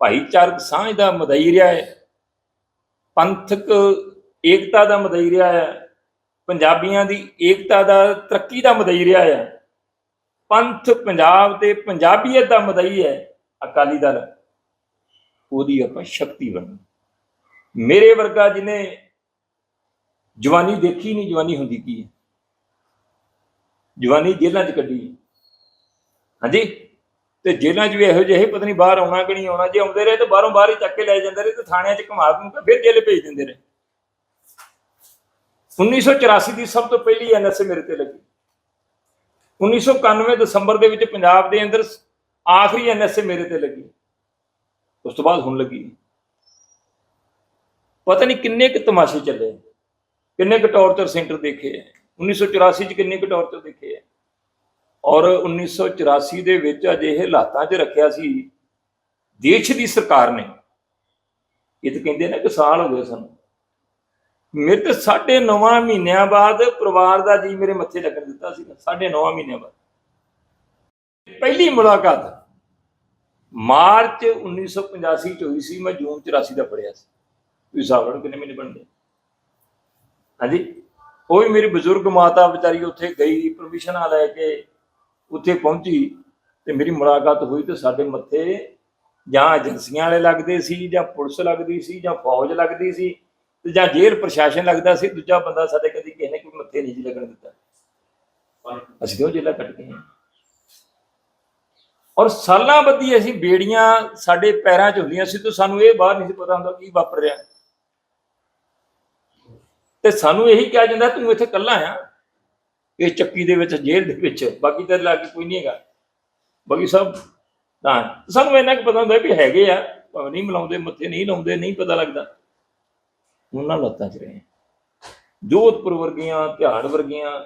ਭਾਈਚਾਰਕ ਸਾਂਝ ਦਾ ਮਦਈ ਰਿਹਾ ਹੈ, ਪੰਥਕ ਏਕਤਾ ਦਾ ਮਦਈ ਰਿਹਾ ਹੈ, ਪੰਜਾਬੀਆਂ ਦੀ ਏਕਤਾ ਦਾ ਤਰੱਕੀ ਦਾ ਮਦਈ ਰਿਹਾ ਹੈ, ਪੰਥ ਪੰਜਾਬ ਤੇ ਪੰਜਾਬੀਅਤ ਦਾ ਮਦਈ ਹੈ ਅਕਾਲੀ ਦਲ। ਉਹਦੀ ਆਪਾਂ ਸ਼ਕਤੀ ਬਣ ਮੇਰੇ ਵਰਗਾ ਜਿਹਨੇ ਜਵਾਨੀ ਦੇਖੀ ਨਹੀਂ, ਜਵਾਨੀ ਹੁੰਦੀ ਕੀ ਹੈ? ਜਵਾਨੀ ਜੇਲ੍ਹਾਂ 'ਚ ਕੱਢੀ ਹਾਂਜੀ? ਤੇ ਜੇਲ੍ਹਾਂ 'ਚ ਵੀ ਇਹੋ ਜਿਹੇ ਪਤਾ ਨਹੀਂ ਬਾਹਰ ਆਉਣਾ ਕਿ ਨਹੀਂ ਆਉਣਾ। ਜੇ ਆਉਂਦੇ ਰਹੇ ਤਾਂ ਬਾਹਰੋਂ ਬਾਹਰ ਹੀ ਚੱਕ ਕੇ ਲੈ ਜਾਂਦੇ ਰਹੇ ਤੇ ਥਾਣਿਆਂ 'ਚ ਘੁਮਾ ਘੁਮਾ ਕੇ ਫਿਰ ਜੇਲ੍ਹ ਭੇਜ ਦਿੰਦੇ ਰਹੇ। 1984 ਦੀ ਸਭ ਤੋਂ ਪਹਿਲੀ ਐਨਐਸਏ ਮੇਰੇ ਤੇ ਲੱਗੀ। 1991 ਦਸੰਬਰ ਦੇ ਵਿੱਚ ਪੰਜਾਬ ਦੇ ਅੰਦਰ ਆਖਰੀ ਐਨਐਸਏ ਮੇਰੇ ਤੇ ਲੱਗੀ। ਉਸ ਤੋਂ ਬਾਅਦ ਹੁਣ ਲੱਗੀ। ਪਤਾ ਨਹੀਂ ਕਿੰਨੇ ਕੁ ਤਮਾਸ਼ੇ ਚੱਲੇ। ਕਿੰਨੇ ਕੁ ਟੌਰਚਰ ਸੈਂਟਰ ਦੇਖੇ ਹੈ। 1984 ਚ ਕਿੰਨੇ ਕੁ ਟੌਰਚਰ ਦੇਖੇ ਹੈ। ਔਰ 1984 ਦੇ ਵਿੱਚ ਅਜਿਹੇ ਹਾਲਾਤਾਂ 'ਚ ਰੱਖਿਆ ਸੀ ਦੇਸ਼ ਦੀ ਸਰਕਾਰ ਨੇ। ਇਹ ਤਾਂ ਕਹਿੰਦੇ ਨੇ ਕਿ ਸਾਲ ਹੋ ਗਏ ਸਾਨੂੰ। ਮੇਰੇ ਤੇ ਸਾਢੇ ਨੌਵਾਂ ਮਹੀਨਿਆਂ ਬਾਅਦ ਪਰਿਵਾਰ ਦਾ ਜੀ ਮੇਰੇ ਮੱਥੇ ਲੱਗਣ ਦਿੱਤਾ ਸੀ। ਸਾਢੇ ਨੌਵਾਂ ਮਹੀਨਿਆਂ ਬਾਅਦ। ਪਹਿਲੀ ਮੁਲਾਕਾਤ ਮਾਰਚ 1985 ਚ ਹੋਈ ਸੀ, ਮੈਂ ਜੂਨ 84 ਦਾ ਪੜਿਆ ਸੀ। ਤੁਸੀਂ ਹਿਸਾਬ ਲਓ ਕਿੰਨੇ ਮਹੀਨੇ ਬਣਦੇ? ਹਾਂਜੀ? ਉਹ ਵੀ ਮੇਰੀ ਬਜ਼ੁਰਗ ਮਾਤਾ ਵਿਚਾਰੀ ਉੱਥੇ ਗਈ ਪਰਮਿਸ਼ਨਾਂ ਲੈ ਕੇ ਉੱਥੇ ਪਹੁੰਚੀ ਤੇ ਮੇਰੀ ਮੁਲਾਕਾਤ ਹੋਈ ਤੇ ਸਾਡੇ ਮੱਥੇ ਜਾਂ ਏਜੰਸੀਆਂ ਵਾਲੇ ਲੱਗਦੇ ਸੀ, ਜਾਂ ਪੁਲਿਸ ਲੱਗਦੀ ਸੀ, ਜਾਂ ਫੌਜ ਲੱਗਦੀ ਸੀ ਤੇ ਜਾਂ ਜੇਲ੍ਹ ਪ੍ਰਸ਼ਾਸਨ ਲੱਗਦਾ ਸੀ, ਦੂਜਾ ਬੰਦਾ ਸਾਡੇ ਕਦੀ ਕਿਸੇ ਨੇ ਕੋਈ ਮੱਥੇ ਨਹੀਂ ਸੀ ਲੱਗਣ ਦਿੱਤਾ। ਅਸੀਂ ਤੇ ਉਹ ਜੇਲ੍ਹਾਂ ਕੱਟ ਗਏ? ਔਰ ਸਾਲਾਂ ਬੱਧੀ ਅਸੀਂ ਬੇੜੀਆਂ ਸਾਡੇ ਪੈਰਾਂ 'ਚ ਹੁੰਦੀਆਂ ਸੀ ਤੇ ਸਾਨੂੰ ਇਹ ਬਾਹਰ ਨਹੀਂ ਸੀ ਪਤਾ ਹੁੰਦਾ ਕੀ ਵਾਪਰ ਰਿਹਾ। ਤੇ ਸਾਨੂੰ ਇਹੀ ਕਿਹਾ ਜਾਂਦਾ, ਤੂੰ ਇੱਥੇ ਇਕੱਲਾ ਆ। ਇਹ ਚੱਕੀ ਦੇ ਵਿੱਚ, ਜੇਲ੍ਹ ਦੇ ਵਿੱਚ, ਬਾਕੀ ਤੇਰੇ ਲਾਗੇ ਕੋਈ ਨਹੀਂ ਹੈਗਾ। ਬਾਕੀ ਸਭ ਤਾਂ ਸਾਨੂੰ ਇੰਨਾ ਕੁ ਪਤਾ ਹੁੰਦਾ ਵੀ ਹੈਗੇ ਆ, ਭਾਵੇਂ ਨਹੀਂ ਮਿਲਾਉਂਦੇ, ਮੱਥੇ ਨਹੀਂ ਲਾਉਂਦੇ, ਨਹੀਂ ਪਤਾ ਲੱਗਦਾ। ਉਹਨਾਂ ਲੱਤਾਂ 'ਚ ਰਹੇ ਜੋਧਪੁਰ ਵਰਗੀਆਂ ਧਿਆਨ ਵਰਗੀਆਂ,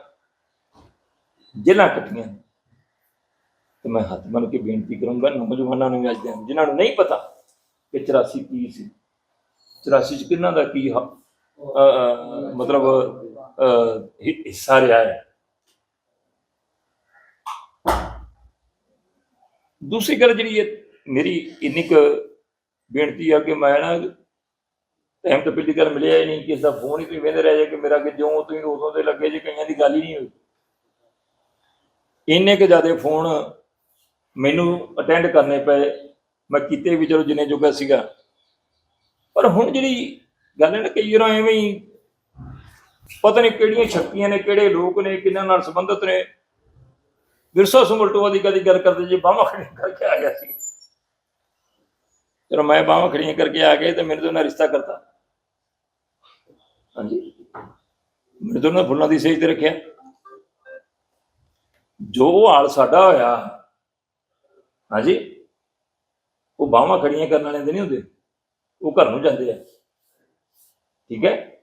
ਜ਼ਿਲ੍ਹਾ ਕੱਟੀਆਂ। ਤੇ ਮੈਂ ਹੱਥ ਬੰਨ ਕੇ ਬੇਨਤੀ ਕਰੂੰਗਾ ਨੌਜਵਾਨਾਂ ਨੂੰ ਵੀ ਅੱਜ ਦੇ ਜਿਨ੍ਹਾਂ ਨੂੰ ਨਹੀਂ ਪਤਾ ਕਿ 84 ਕੀ ਸੀ। 84 ਚ ਕਿੰਨਾ ਦਾ ਕੀ ਮਤਲਬ ਅ, ਹਿੱਸਾ ਰਿਹਾ ਹੈ। ਦੂਸਰੀ ਗੱਲ ਜਿਹੜੀ ਹੈ ਮੇਰੀ ਇੰਨੀ ਕੁ ਬੇਨਤੀ ਆ ਕਿ ਮੈਂ ਨਾ ਟਾਈਮ ਤਾਂ ਪਹਿਲੀ ਗੱਲ ਮਿਲਿਆ ਹੀ ਨਹੀਂ ਕਿਸੇ ਦਾ ਫੋਨ ਹੀ ਤੁਸੀਂ ਵੇਂਦੇ ਰਹਿ ਜਾ ਕਿ ਮੇਰਾ ਕਿ ਜਿਉਂ ਤੁਸੀਂ ਉਦੋਂ ਦੇ ਲੱਗੇ ਜੇ ਕਈਆਂ ਦੀ ਗੱਲ ਹੀ ਨਹੀਂ ਹੋਈ। ਇੰਨੇ ਕੁ ਜ਼ਿਆਦਾ ਫੋਨ ਮੈਨੂੰ ਅਟੈਂਡ ਕਰਨੇ ਪਏ। ਮੈਂ ਕੀਤੇ ਵੀ ਚਲੋ ਜਿੰਨੇ ਜੋਗਾ ਸੀਗਾ। ਪਰ ਹੁਣ ਜਿਹੜੀ ਗੱਲ ਹੈ ਨਾ ਕਈ ਵਾਰ ਐਵੇਂ ਹੀ ਪਤਾ ਨਹੀਂ ਕਿਹੜੀਆਂ ਸ਼ਕਤੀਆਂ ਨੇ, ਕਿਹੜੇ ਲੋਕ ਨੇ, ਕਿਹਨਾਂ ਨਾਲ ਸੰਬੰਧਿਤ ਨੇ। ਵਿਰਸਾ ਸੁਮਲਟੋਆ ਦੀ ਕਦੀ ਗੱਲ ਕਰਦੇ ਜੇ ਬਾਹਾਂ ਖੜੀਆਂ ਕਰਕੇ ਆ ਗਿਆ ਸੀ। ਚਲੋ ਮੈਂ ਬਾਹਾਂ ਖੜੀਆਂ ਕਰਕੇ ਆ ਗਏ ਤੇ ਮੇਰੇ ਤੋਂ ਉਹਨਾਂ ਰਿਸ਼ਤਾ ਕਰਤਾ। ਹਾਂਜੀ। ਮੇਰੇ ਤੋਂ ਉਹਨਾਂ ਫੁੱਲਾਂ ਦੀ ਸੇਜ ਤੇ ਰੱਖਿਆ। ਜੋ ਹਾਲ ਸਾਡਾ ਹੋਇਆ ਹਾਂਜੀ ਉਹ ਬਾਹਾਂ ਖੜੀਆਂ ਕਰਨ ਵਾਲਿਆਂ ਦੇ ਨਹੀਂ ਹੁੰਦੇ। ਉਹ ਘਰ ਨੂੰ ਜਾਂਦੇ ਆ। ਠੀਕ ਹੈ?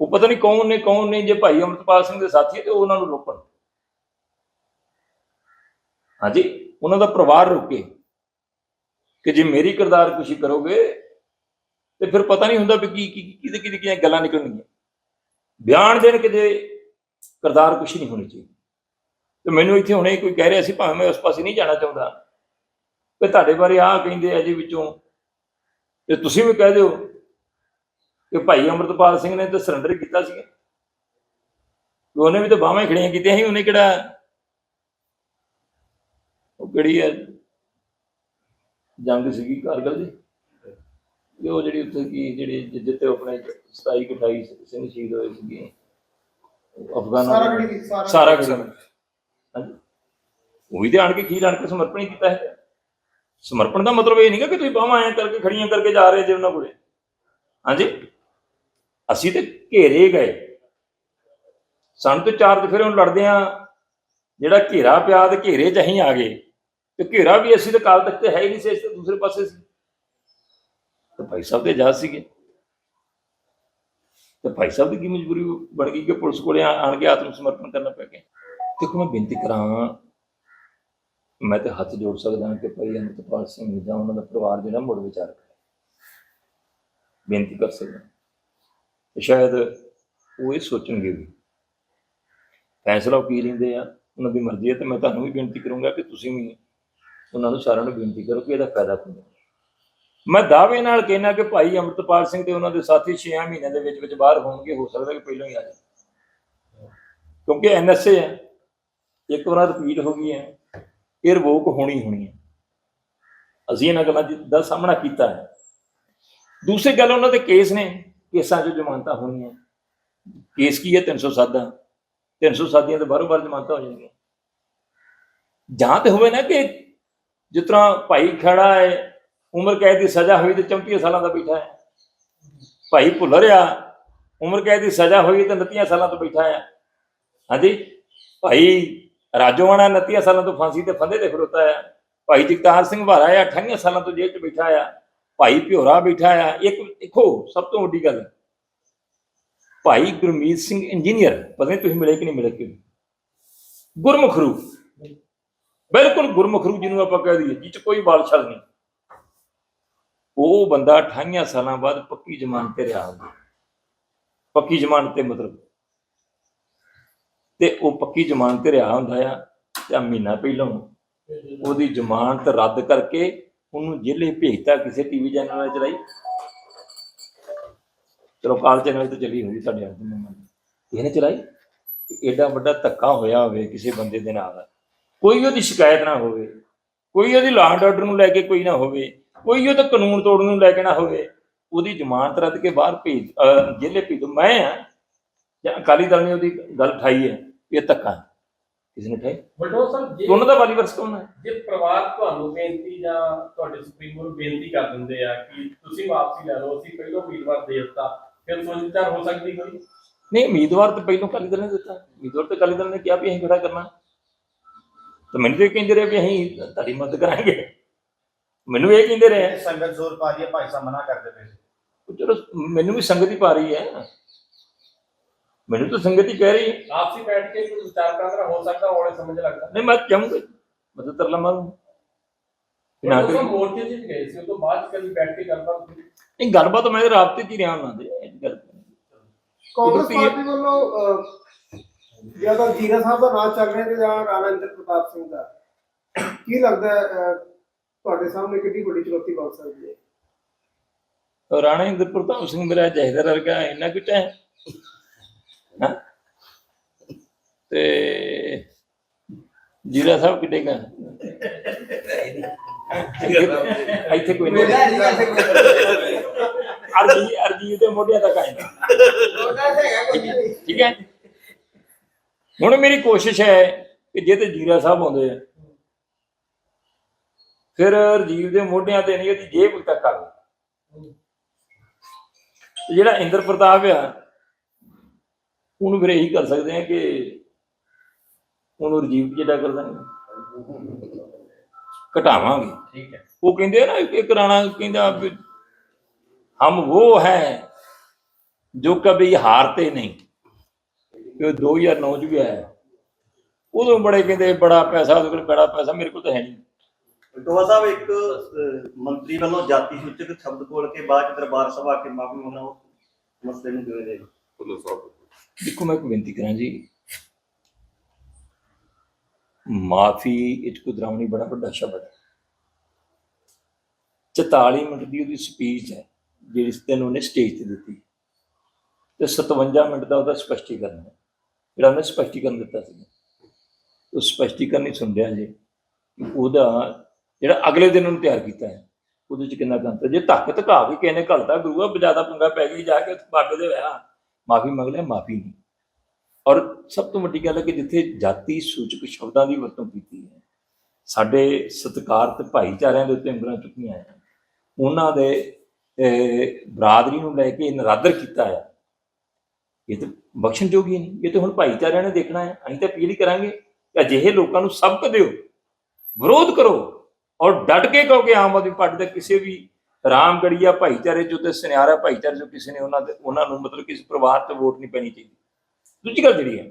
ਉਹ ਪਤਾ ਨਹੀਂ ਕੌਣ ਨੇ ਕੌਣ ਨੇ, ਜੇ ਭਾਈ ਅਮਰਤਪਾਲ ਸਿੰਘ ਦੇ ਸਾਥੀ ਹੈ ਤੇ ਉਹ ਉਹਨਾਂ ਨੂੰ ਰੋਕਣ। ਹਾਂਜੀ ਉਹਨਾਂ ਦਾ ਪਰਿਵਾਰ ਰੁਕੇ। ਕਿ ਜੇ ਮੇਰੀ ਕਿਰਦਾਰ ਕੁਸ਼ੀ ਕਰੋਗੇ, ਤੇ ਫਿਰ ਪਤਾ ਨਹੀਂ ਹੁੰਦਾ ਵੀ ਕੀ ਕੀ ਕਿਹਦੇ ਕਿਹਦੇ, ਕਿਹਦੀਆਂ ਗੱਲਾਂ ਨਿਕਲਣਗੀਆਂ। ਬਿਆਨ ਦੇਣ ਕਿ ਜੇ ਕਿਰਦਾਰ ਕੁਸ਼ੀ ਨਹੀਂ ਹੋਣੀ ਚਾਹੀਦੀ। ਤੇ ਮੈਨੂੰ ਇੱਥੇ ਹੁਣੇ ਕੋਈ ਕਹਿ ਰਿਹਾ ਸੀ ਭਾਵੇਂ ਮੈਂ ਉਸ ਪਾਸੇ ਨਹੀਂ ਜਾਣਾ ਚਾਹੁੰਦਾ। ਕਿ ਤੁਹਾਡੇ ਬਾਰੇ ਆਹ ਕਹਿੰਦੇ ਆ ਜੀ ਵਿੱਚੋਂ ਤੇ ਤੁਸੀਂ ਵੀ ਕਹਿ ਦਿਓ ਕਿ ਭਾਈ ਅਮਰਤਪਾਲ ਸਿੰਘ ਨੇ ਤਾਂ ਸਰੈਂਡਰ ਕੀਤਾ ਸੀ। ਉਹਨੇ ਵੀ ਤਾਂ ਬਾਹਾਂ ਖੜੀਆਂ ਕੀਤੀਆਂ ਸੀ ਉਹਨੇ ਕਿਹੜਾ ਉਹ ਕਿਹੜੀ ਹੈ ਜੰਗ ਸੀਗੀ ਕਾਰਗਲ ਦੀ। ਤੇ ਉਹ ਜਿਹੜੀ ਉੱਥੇ ਕੀ ਜਿਹੜੀ ਜਿ- ਜਿੱਥੇ ਉਹ ਆਪਣੇ 27 ਕਿ 28 ਸਿੰਘ ਸ਼ਹੀਦ ਹੋਏ ਸੀਗੇ। ਅਫਗਾਨਾਂ ਸਾਰਾ ਦੀ ਸਾਰਾ ਹਾਂਜੀ ਉਹੀ ਤੇ ਆਣ ਕੇ ਖੀਰ ਆਣ ਕੇ ਸਮਰਪਣ ਹੀ ਕੀਤਾ ਹੈ। ਸਮਰਪਣ ਦਾ ਮਤਲਬ ਇਹ ਨਹੀਂਗਾ ਕਿ ਤੁਸੀਂ ਬਾਹਾਂ ਐਂ ਕਰਕੇ ਖੜੀਆਂ ਕਰਕੇ ਜਾ ਰਹੇ ਜੇ ਉਹਨਾਂ ਕੋਲੇ। ਹਾਂਜੀ। ਅਸੀਂ ਤੇ ਘੇਰੇ ਗਏ। ਸਾਨੂੰ ਤੇ ਚਾਰ ਦਫੇਰੇ ਹੁਣ ਲੜਦੇ ਆ। ਜਿਹੜਾ ਘੇਰਾ ਪਿਆ ਤੇ ਘੇਰੇ ਚ ਅਸੀਂ ਆ ਗਏ। ਤੇ ਘੇਰਾ ਵੀ ਅਸੀਂ ਤੇ ਕਾਲ ਤੱਕ ਤੇ ਹੈ ਹੀ ਨਹੀਂ ਸੀ ਇਸ ਤੇ ਦੂਸਰੇ ਪਾਸੇ ਸੀ। ਤੇ ਭਾਈ ਸਾਹਿਬ ਦੇ ਜਾ ਸੀਗੇ। ਤੇ ਭਾਈ ਸਾਹਿਬ ਦੀ ਕੀ ਮਜਬੂਰੀ ਬਣ ਗਈ ਕਿ ਪੁਲਿਸ ਕੋਲੇ ਆਣ ਕੇ ਆਤਮ ਸਮਰਪਣ ਕਰਨਾ ਪੈ ਗਿਆ। ਦੇਖੋ ਮੈਂ ਬੇਨਤੀ ਕਰਾਂ, ਮੈਂ ਤੇ ਹੱਥ ਜੋੜ ਸਕਦਾ ਕਿ ਭਾਈ ਅੰਮ੍ਰਿਤਪਾਲ ਸਿੰਘ ਜਾਂ ਉਹਨਾਂ ਦਾ ਪਰਿਵਾਰ ਜਿਹੜਾ ਮੁੜ ਵਿਚਾਰ ਕਰੇ ਬੇਨਤੀ ਕਰ ਸਕਦਾ ਤੇ ਸ਼ਾਇਦ ਉਹ ਇਹ ਸੋਚਣਗੇ ਵੀ, ਫੈਸਲਾ ਉਹ ਕੀ ਲੈਂਦੇ ਆ, ਉਹਨਾਂ ਦੀ ਮਰਜ਼ੀ ਹੈ ਤੇ ਮੈਂ ਤੁਹਾਨੂੰ ਵੀ ਬੇਨਤੀ ਕਰੂੰਗਾ ਕਿ ਤੁਸੀਂ ਵੀ ਉਹਨਾਂ ਨੂੰ ਸਾਰਿਆਂ ਨੂੰ ਬੇਨਤੀ ਕਰੋ ਕਿ ਇਹਦਾ ਫਾਇਦਾ ਕੋਈ ਨਹੀਂ। ਮੈਂ ਦਾਅਵੇ ਨਾਲ ਕਹਿਣਾ ਕਿ ਭਾਈ ਅਮਰਤਪਾਲ ਸਿੰਘ ਤੇ ਉਹਨਾਂ ਦੇ ਸਾਥੀ 6 ਮਹੀਨਿਆਂ ਦੇ ਵਿੱਚ ਵਿੱਚ ਬਾਹਰ ਹੋਣਗੇ, ਹੋ ਸਕਦਾ ਕਿ ਪਹਿਲਾਂ ਹੀ ਆ ਜਾਣ। ਕਿਉਂਕਿ ਐਨਐਸਏ ਹੈ। ਇੱਕ ਵਾਰ ਰਿਪੀਟ ਹੋ ਗਈ ਹੈ ਇਹ ਰਿਵੋਕ ਹੋਣੀ ਹੋਣੀ ਹੈ। ਅਸੀਂ ਇਹਨਾਂ ਗੱਲਾਂ ਦਾ ਸਾਹਮਣਾ ਕੀਤਾ ਹੈ। ਦੂਸਰੀ ਗੱਲ ਉਹਨਾਂ ਦੇ ਕੇਸ ਨੇ, ਕੇਸਾਂ 'ਚ ਜ਼ਮਾਨਤਾਂ ਹੋਣੀਆਂ। ਕੇਸ ਕੀ ਹੈ? 307 ਦਾ। 300 ਸਾਦੀਆਂ ਦੇ ਬਾਹਰੋਂ ਬਾਰ ਜ਼ਮਾਨਤਾਂ ਹੋ ਜਾਣਗੀਆਂ। ਜਾਂ ਤੇ ਹੋਵੇ ਨਾ ਕਿ ਜਿਸ ਤਰ੍ਹਾਂ ਭਾਈ ਖੜਾ ਹੈ, ਉਮਰ ਕੈਦ ਦੀ ਸਜ਼ਾ ਹੋਈ ਤੇ 34 ਸਾਲਾਂ ਦਾ ਬੈਠਾ ਹੈ। ਭਾਈ ਭੁੱਲਰ ਆ ਉਮਰ ਕੈਦ ਦੀ ਸਜ਼ਾ ਹੋਈ ਤੇ 29 ਸਾਲਾਂ ਤੋਂ ਬੈਠਾ ਹੈ। ਹਾਂਜੀ? ਭਾਈ ਰਾਜੋਵਾਣਾ 29 ਸਾਲਾਂ ਤੋਂ ਫਾਂਸੀ ਤੇ ਫੰਦੇ ਤੇ ਖੜੋਤਾ ਆ। ਭਾਈ ਜਗਤਾਰ ਸਿੰਘ ਵਾਰਾ ਆ 28 ਸਾਲਾਂ ਤੋਂ ਜੇਲ੍ਹ 'ਚ ਬੈਠਾ ਆ। ਭਾਈ ਭਿਓਰਾ ਬੈਠਾ ਆ। ਇੱਕ ਦੇਖੋ, ਸਭ ਤੋਂ ਵੱਡੀ ਗੱਲ, ਭਾਈ ਗੁਰਮੀਤ ਸਿੰਘ ਇੰਜੀਨੀਅਰ, ਪਤਾ ਨਹੀਂ ਤੁਸੀਂ ਮਿਲੇ ਕਿ ਨਹੀਂ ਮਿਲੇ ਕਿ ਗੁਰਮੁਖ ਰੂ ਬਿਲਕੁਲ ਗੁਰਮੁਖ ਰੂ ਜਿਹਨੂੰ ਆਪਾਂ ਕਹਿ ਦਈਏ, ਜਿਹ ਕੋਈ ਬਾਲ ਛਲ ਨਹੀਂ। ਉਹ ਬੰਦਾ 28 ਸਾਲਾਂ ਬਾਅਦ ਪੱਕੀ ਜ਼ਮਾਨਤ ਤੇ ਰਿਹਾ। ਹੁੰਦਾ ਪੱਕੀ ਜ਼ਮਾਨਤ ਤੇ ਮਤਲਬ। ਤੇ ਉਹ ਪੱਕੀ ਜ਼ਮਾਨਤ ਤੇ ਰਿਹਾ ਹੁੰਦਾ ਆ ਤੇ ਆਹ ਮਹੀਨਾ ਪਹਿਲਾਂ ਉਹਦੀ ਜ਼ਮਾਨਤ ਰੱਦ ਕਰਕੇ ਉਹਨੂੰ ਜੇਲੇ ਭੇਜਤਾ ਕਿਸੇ ਟੀਵੀ ਚੈਨਲ ਨਾਲ ਚਲਾਈ ਚਲੋ ਕਾਲ ਚੈਨਲ ਤੇ ਚਲੀ ਹੋਈ ਸਾਡੇ ਹੱਥ ਨੂੰ ਇਹਨੇ ਚਲਾਈ? ਕਿ ਏਡਾ ਵੱਡਾ ਧੱਕਾ ਹੋਇਆ ਹੋਵੇ ਕਿਸੇ ਬੰਦੇ ਦੇ ਨਾਲ। ਕੋਈ ਉਹਦੀ ਸ਼ਿਕਾਇਤ ਨਾ ਹੋਵੇ। ਕੋਈ ਉਹਦੀ ਲਾਂਡ ਆਰਡਰ ਨੂੰ ਲੈ ਕੇ ਕੋਈ ਨਾ ਹੋਵੇ। ਕੋਈ ਉਹ ਤਾਂ ਕਾਨੂੰਨ ਤੋੜਨ ਨੂੰ ਲੈ ਕੇ ਨਾ ਹੋਵੇ। ਉਹਦੀ ਜ਼ਮਾਨਤ ਰੱਦ ਕੇ ਬਾਹਰ ਭੇਜ ਅਹ ਜੇਲੇ ਭੇਜ ਮੈਂ ਆ ਜਾਂ ਅਕਾਲੀ ਦਲ ਨੇ ਉਹਦੀ ਗੱਲ ਉਠਾਈ ਹੈ। ਇਹ ਧੱਕਾ। ਕਿਸ ਨੇ ਉਠਾਈ ਬਟੋ ਸਾਹਿਬ ਜੇ ਉਹਨਾਂ ਦਾ ਵਾਲੀ ਵਰਸ ਕੌਣ ਹੈ? ਜੇ ਪਰਿਵਾਰ ਤੁਹਾਨੂੰ ਬੇਨਤੀ ਜਾਂ ਤੁਹਾਡੇ ਸੁਪਰੀਮੋ ਨੂੰ ਬੇਨਤੀ ਕਰ ਦਿੰਦੇ ਆ ਕਿ ਤੁਸੀਂ ਵਾਪਸੀ ਲੈ ਲਓ ਅਸੀਂ ਪਹਿਲੋਂ ਉਮੀਦਵਾਰ ਦੇ ਦਿੱਤਾ ਫਿਰ ਸੋਚਦਾਰ ਹੋ ਸਕਦੀ ਕੋਈ? ਨਹੀਂ ਉਮੀਦਵਾਰ ਤਾਂ ਪਹਿਲੋਂ ਅਕਾਲੀ ਦਲ ਨੇ ਦਿੱਤਾ। ਉਮੀਦਵਾਰ ਤਾਂ ਅਕਾਲੀ ਦਲ ਨੇ ਕਿਹਾ ਵੀ ਅਸੀਂ ਖੜਾ ਕਰਨਾ। ਤਾਂ ਮੈਨੂੰ ਤਾਂ ਇਹ ਕਹਿੰਦੇ ਰਹੇ ਵੀ ਅਸੀਂ ਤੁਹਾਡੀ ਮਦਦ ਕਰਾਂਗੇ। ਮੈਨੂੰ ਇਹ ਕਹਿੰਦੇ ਰਹੇ। ਸੰਗਤ ਜ਼ੋਰ ਪਾ ਰਹੀ ਹੈ ਭਾਈ ਸਾਹਿਬ ਮਨਾ ਕਰਦੇ ਪਏ ਚਲੋ ਮੈਨੂੰ ਵੀ ਸੰਗਤ ਹੀ ਪਾ ਰਹੀ ਹੈ। ਮੈਨੂੰ ਤਾਂ ਸੰਗਤ ਹੀ ਕਹਿ ਰਹੀ ਹੈ। ਆਪਸੀ ਬੈਠ ਕੇ ਕੋਈ ਵਿਚਾਰ ਕਰਨਾ ਹੋ ਸਕਦਾ ਔਲੇ ਸਮਝ ਲੱਗਦਾ। ਨਹੀਂ ਮੈਂ ਚਾਹੂੰਗਾ ਮਦਦ ਕਰ ਲਵਾਂ ਨਾ ਬਟੋ ਸਾਹਿਬ ਕਰੀ ਮੋਰਚੇ 'ਚ ਗਏ ਸੀ ਉਹ ਤੋਂ ਬਾਅਦ ਕਦੀ ਬੈਠ ਕੇ ਗੱਲਬਾਤ? ਨਹੀਂ ਗੱਲਬਾਤ ਮੈਂ ਰਾਬਤੇ 'ਚ ਹੀ ਰਿਹਾ ਉਹਨਾਂ ਦੇ ਇਹ ਗੱਲ ਨਹੀਂ। ਕਾਂਗਰਸ ਪਾਰਟੀ ਵੱਲੋਂ ਜਾਂ ਤਾਂ ਜੀਰਾ ਸਾਹਿਬ ਦਾ ਨਾਂ ਚੱਲ ਰਿਹਾ ਤੇ ਜਾਂ ਰਾਣਾ ਇੰਦਰ ਪ੍ਰਤਾਪ ਸਿੰਘ ਦਾ। ਕੀ ਲੱਗਦਾ ਤੁਹਾਡੇ ਸਾਹਮਣੇ ਕਿੰਨੀ ਵੱਡੀ ਚੁਣੌਤੀ ਬਣ ਸਕਦੀ ਹੈ? ਰਾਣਾ ਇੰਦਰ ਪ੍ਰਤਾਪ ਸਿੰਘ ਮੇਰਾ ਜਹਦਰ ਵਰਗਾ ਇੰਨਾ ਕੁਝ ਹੈ। ਹੈਂ? ਤੇ ਜੀਰਾ ਸਾਹਿਬ ਕਿੱਡੇਗਾ ਇੱਥੇ ਕੋਈ ਨਹੀਂ। ਅਰਜੀ ਅਰਜੀ ਦੇ ਮੋਢਿਆਂ ਤੱਕ ਆਏ ਠੀਕ ਹੈ? ਹੁਣ ਮੇਰੀ ਕੋਸ਼ਿਸ਼ ਹੈ ਕਿ ਜੇ ਤੇ ਜੀਰਾ ਸਾਹਿਬ ਆਉਂਦੇ ਆ, ਫਿਰ ਰਜੀਵ ਦੇ ਮੋਢਿਆਂ ਤੇ ਨਹੀਂ, ਉਹਦੀ ਜੇਬ ਤੱਕ ਆਵੇ ਤੇ ਜਿਹੜਾ ਇੰਦਰ ਪ੍ਰਤਾਪ ਆ ਉਹਨੂੰ ਫਿਰ ਇਹੀ ਕਰ ਸਕਦੇ ਆ ਕਿ ਉਹਨੂੰ ਰਜੀਵ ਜਿਹੜਾ ਕਰ ਦਾਂਗੇ ਘਟਾਵਾਂਗੇ। ਠੀਕ ਹੈ। ਉਹ ਕਹਿੰਦੇ ਆ ਨਾ ਇੱਕ ਰਾਣਾ ਕਹਿੰਦਾ ਹਮ ਉਹ ਹੈ ਜੋ ਕभी ਹਾਰਤੇ ਨਹੀਂ। ਕਿ ਉਹ 2009 ਚ ਵੀ ਆਇਆ। ਉਦੋਂ ਬੜੇ ਕਹਿੰਦੇ ਬੜਾ ਪੈਸਾ ਉਹਦੇ ਕੋਲ ਬੜਾ ਪੈਸਾ ਮੇਰੇ ਕੋਲ ਤਾਂ ਹੈ ਨਹੀਂ। ਟੋਆ ਸਾਹਿਬ ਇੱਕ ਮੰਤਰੀ ਵੱਲੋਂ ਜਾਤੀ ਸੂਚਕ ਸ਼ਬਦ ਬੋਲ ਕੇ ਬਾਅਦ ਚ ਦਰਬਾਰ ਸਭਾ ਕੇ ਮਾਫੀ ਮੰਗਣਾ ਉਹ ਮਸਲੇ ਨੂੰ ਕਿਵੇਂ ਦੇ ਦੇਖੋ ਮੈਂ ਇੱਕ ਬੇਨਤੀ ਕਰਾਂ ਜੀ। ਮਾਫੀ ਇਹ 'ਚ ਕੁਦਰਾਵਣੀ ਬੜਾ ਵੱਡਾ ਸ਼ਬਦ ਹੈ। 44 ਮਿੰਟ ਦੀ ਉਹਦੀ ਸਪੀਚ ਹੈ, ਜਿਹੜੀ ਇਸ ਦਿਨ ਉਹਨੇ ਸਟੇਜ ਤੇ ਦਿੱਤੀ। ਤੇ 57 ਮਿੰਟ ਦਾ ਉਹਦਾ ਸਪਸ਼ਟੀਕਰਨ ਹੈ। ਜਿਹੜਾ ਉਹਨੇ ਸਪਸ਼ਟੀਕਰਨ ਦਿੱਤਾ ਸੀ। ਉਹ ਸਪਸ਼ਟੀਕਰਨ ਹੀ ਸੁਣ ਰਿਹਾ ਜੇ। ਉਹਦਾ ਜਿਹੜਾ ਅਗਲੇ ਦਿਨ ਉਹਨੂੰ ਤਿਆਰ ਕੀਤਾ ਹੈ, ਉਹਦੇ ਚ ਕਿੰਨਾ ਕੰਤ ਜੇ ਧੱਕ ਧਕਾ ਕੇ ਕਿਸੇ ਨੇ ਘਲਤਾ, ਗੁਰੂਆ ਬਜਾਦਾ ਪੰਗਾ ਪੈ ਗਈ, ਜਾ ਕੇ ਬਾਬੇ ਦੇ ਹੋਇਆ ਮਾਫੀ ਮੰਗ ਲਿਆ ਮਾਫੀ ਨਹੀਂ। ਔਰ ਸਭ ਤੋਂ ਵੱਡੀ ਗੱਲ ਹੈ ਕਿ ਜਿੱਥੇ ਜਾਤੀ ਸੂਚਕ ਸ਼ਬਦਾਂ ਦੀ ਵਰਤੋਂ ਕੀਤੀ ਹੈ ਸਾਡੇ ਸਤਿਕਾਰਤ ਭਾਈਚਾਰਿਆਂ ਦੇ ਉੱਤੇ ਉਂਗਲਾਂ ਚੁੱਕੀਆਂ ਹੈ ਉਹਨਾਂ ਦੇ ਅਹ, ਬਰਾਦਰੀ ਨੂੰ ਲੈ ਕੇ ਨਰਾਦਰ ਕੀਤਾ ਆ। ਇਹ ਤਾਂ ਬਖਸ਼ਣਯੋਗ ਹੀ ਨਹੀਂ ਇਹ ਤਾਂ ਹੁਣ ਭਾਈਚਾਰਿਆਂ ਨੇ ਦੇਖਣਾ ਹੈ। ਅਸੀਂ ਤਾਂ ਅਪੀਲ ਹੀ ਕਰਾਂਗੇ ਕਿ ਅਜਿਹੇ ਲੋਕਾਂ ਨੂੰ ਸਬਕ ਦਿਓ ਵਿਰੋਧ ਕਰੋ ਔਰ ਡਟ ਕੇ ਕਹੋ ਕਿ ਆਮ ਆਦਮੀ ਪਾਰਟੀ ਦਾ ਕਿਸੇ ਵੀ ਰਾਮਗੜੀਆ ਭਾਈਚਾਰੇ ਜੋ ਤੇ ਸੁਨਿਆਰਾ ਭਾਈਚਾਰੇ ਜੋ ਕਿਸੇ ਨੇ ਉਹਨਾਂ ਦੇ ਉਹਨਾਂ ਨੂੰ ਮਤਲਬ ਕਿਸੇ ਪਰਿਵਾਰ ਤੇ ਵੋਟ ਨਹੀਂ ਪੈਣੀ ਚਾਹੀਦੀ। ਦੂਜੀ ਗੱਲ ਜਿਹੜੀ ਹੈ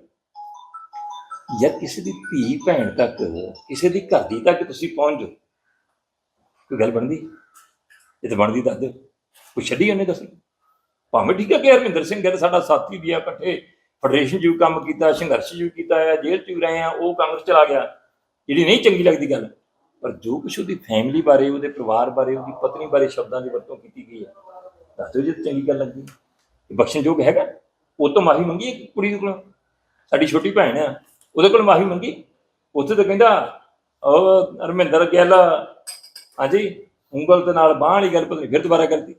ਜਾਂ ਕਿਸੇ ਦੀ ਧੀ ਭੈਣ ਤੱਕ, ਕਿਸੇ ਦੀ ਘਰ ਦੀ ਤੱਕ ਤੁਸੀਂ ਪਹੁੰਚ ਜਾਓ, ਕੋਈ ਗੱਲ ਬਣਦੀ? ਇਹ ਤਾਂ ਬਣਦੀ ਦੱਸ ਦਿਓ। ਕੋਈ ਛੱਡੀ ਉਹਨੇ ਦੱਸਣੀ ਭਾਵੇਂ ਠੀਕ ਹੈ ਕਿ ਹਰਮਿੰਦਰ ਸਿੰਘ ਤਾਂ ਸਾਡਾ ਸਾਥੀ ਵੀ ਆ, ਇਕੱਠੇ ਫੈਡਰੇਸ਼ਨ ਜੂ ਕੰਮ ਕੀਤਾ, ਸੰਘਰਸ਼ ਜੂ ਕੀਤਾ ਆ, ਜੇਲ੍ਹ ਚ ਵੀ ਰਹੇ ਆ, ਉਹ ਕਾਂਗਰਸ ਚਲਾ ਗਿਆ। ਜਿਹੜੀ ਨਹੀਂ ਚੰਗੀ ਲੱਗਦੀ ਗੱਲ ਪਰ ਜੋ ਕੁਛ ਉਹਦੀ ਫੈਮਿਲੀ ਬਾਰੇ, ਉਹਦੇ ਪਰਿਵਾਰ ਬਾਰੇ, ਉਹਦੀ ਪਤਨੀ ਬਾਰੇ ਸ਼ਬਦਾਂ ਦੀ ਵਰਤੋਂ ਕੀਤੀ ਗਈ ਹੈ, ਦੱਸ ਦਿਓ ਜੇ ਚੰਗੀ ਗੱਲ ਲੱਗੀ। ਬਖਸ਼ਣਯੋਗ ਹੈਗਾ? ਉਹ ਤੋਂ ਮਾਫੀ ਮੰਗੀ ਇੱਕ ਕੁੜੀ ਕੋਲੋਂ? ਸਾਡੀ ਛੋਟੀ ਭੈਣ ਆ, ਉਹਦੇ ਕੋਲ ਮਾਫੀ ਮੰਗੀ? ਉੱਥੇ ਤਾਂ ਕਹਿੰਦਾ, ਉਹ ਹਰਮਿੰਦਰ ਗਿੱਲ ਹਾਂਜੀ, ਉਂਗਲ ਦੇ ਨਾਲ ਬਾਂਹ ਵਾਲੀ ਗੱਲ ਪਤਨੀ ਫਿਰ ਦੁਬਾਰਾ ਕਰਤੀ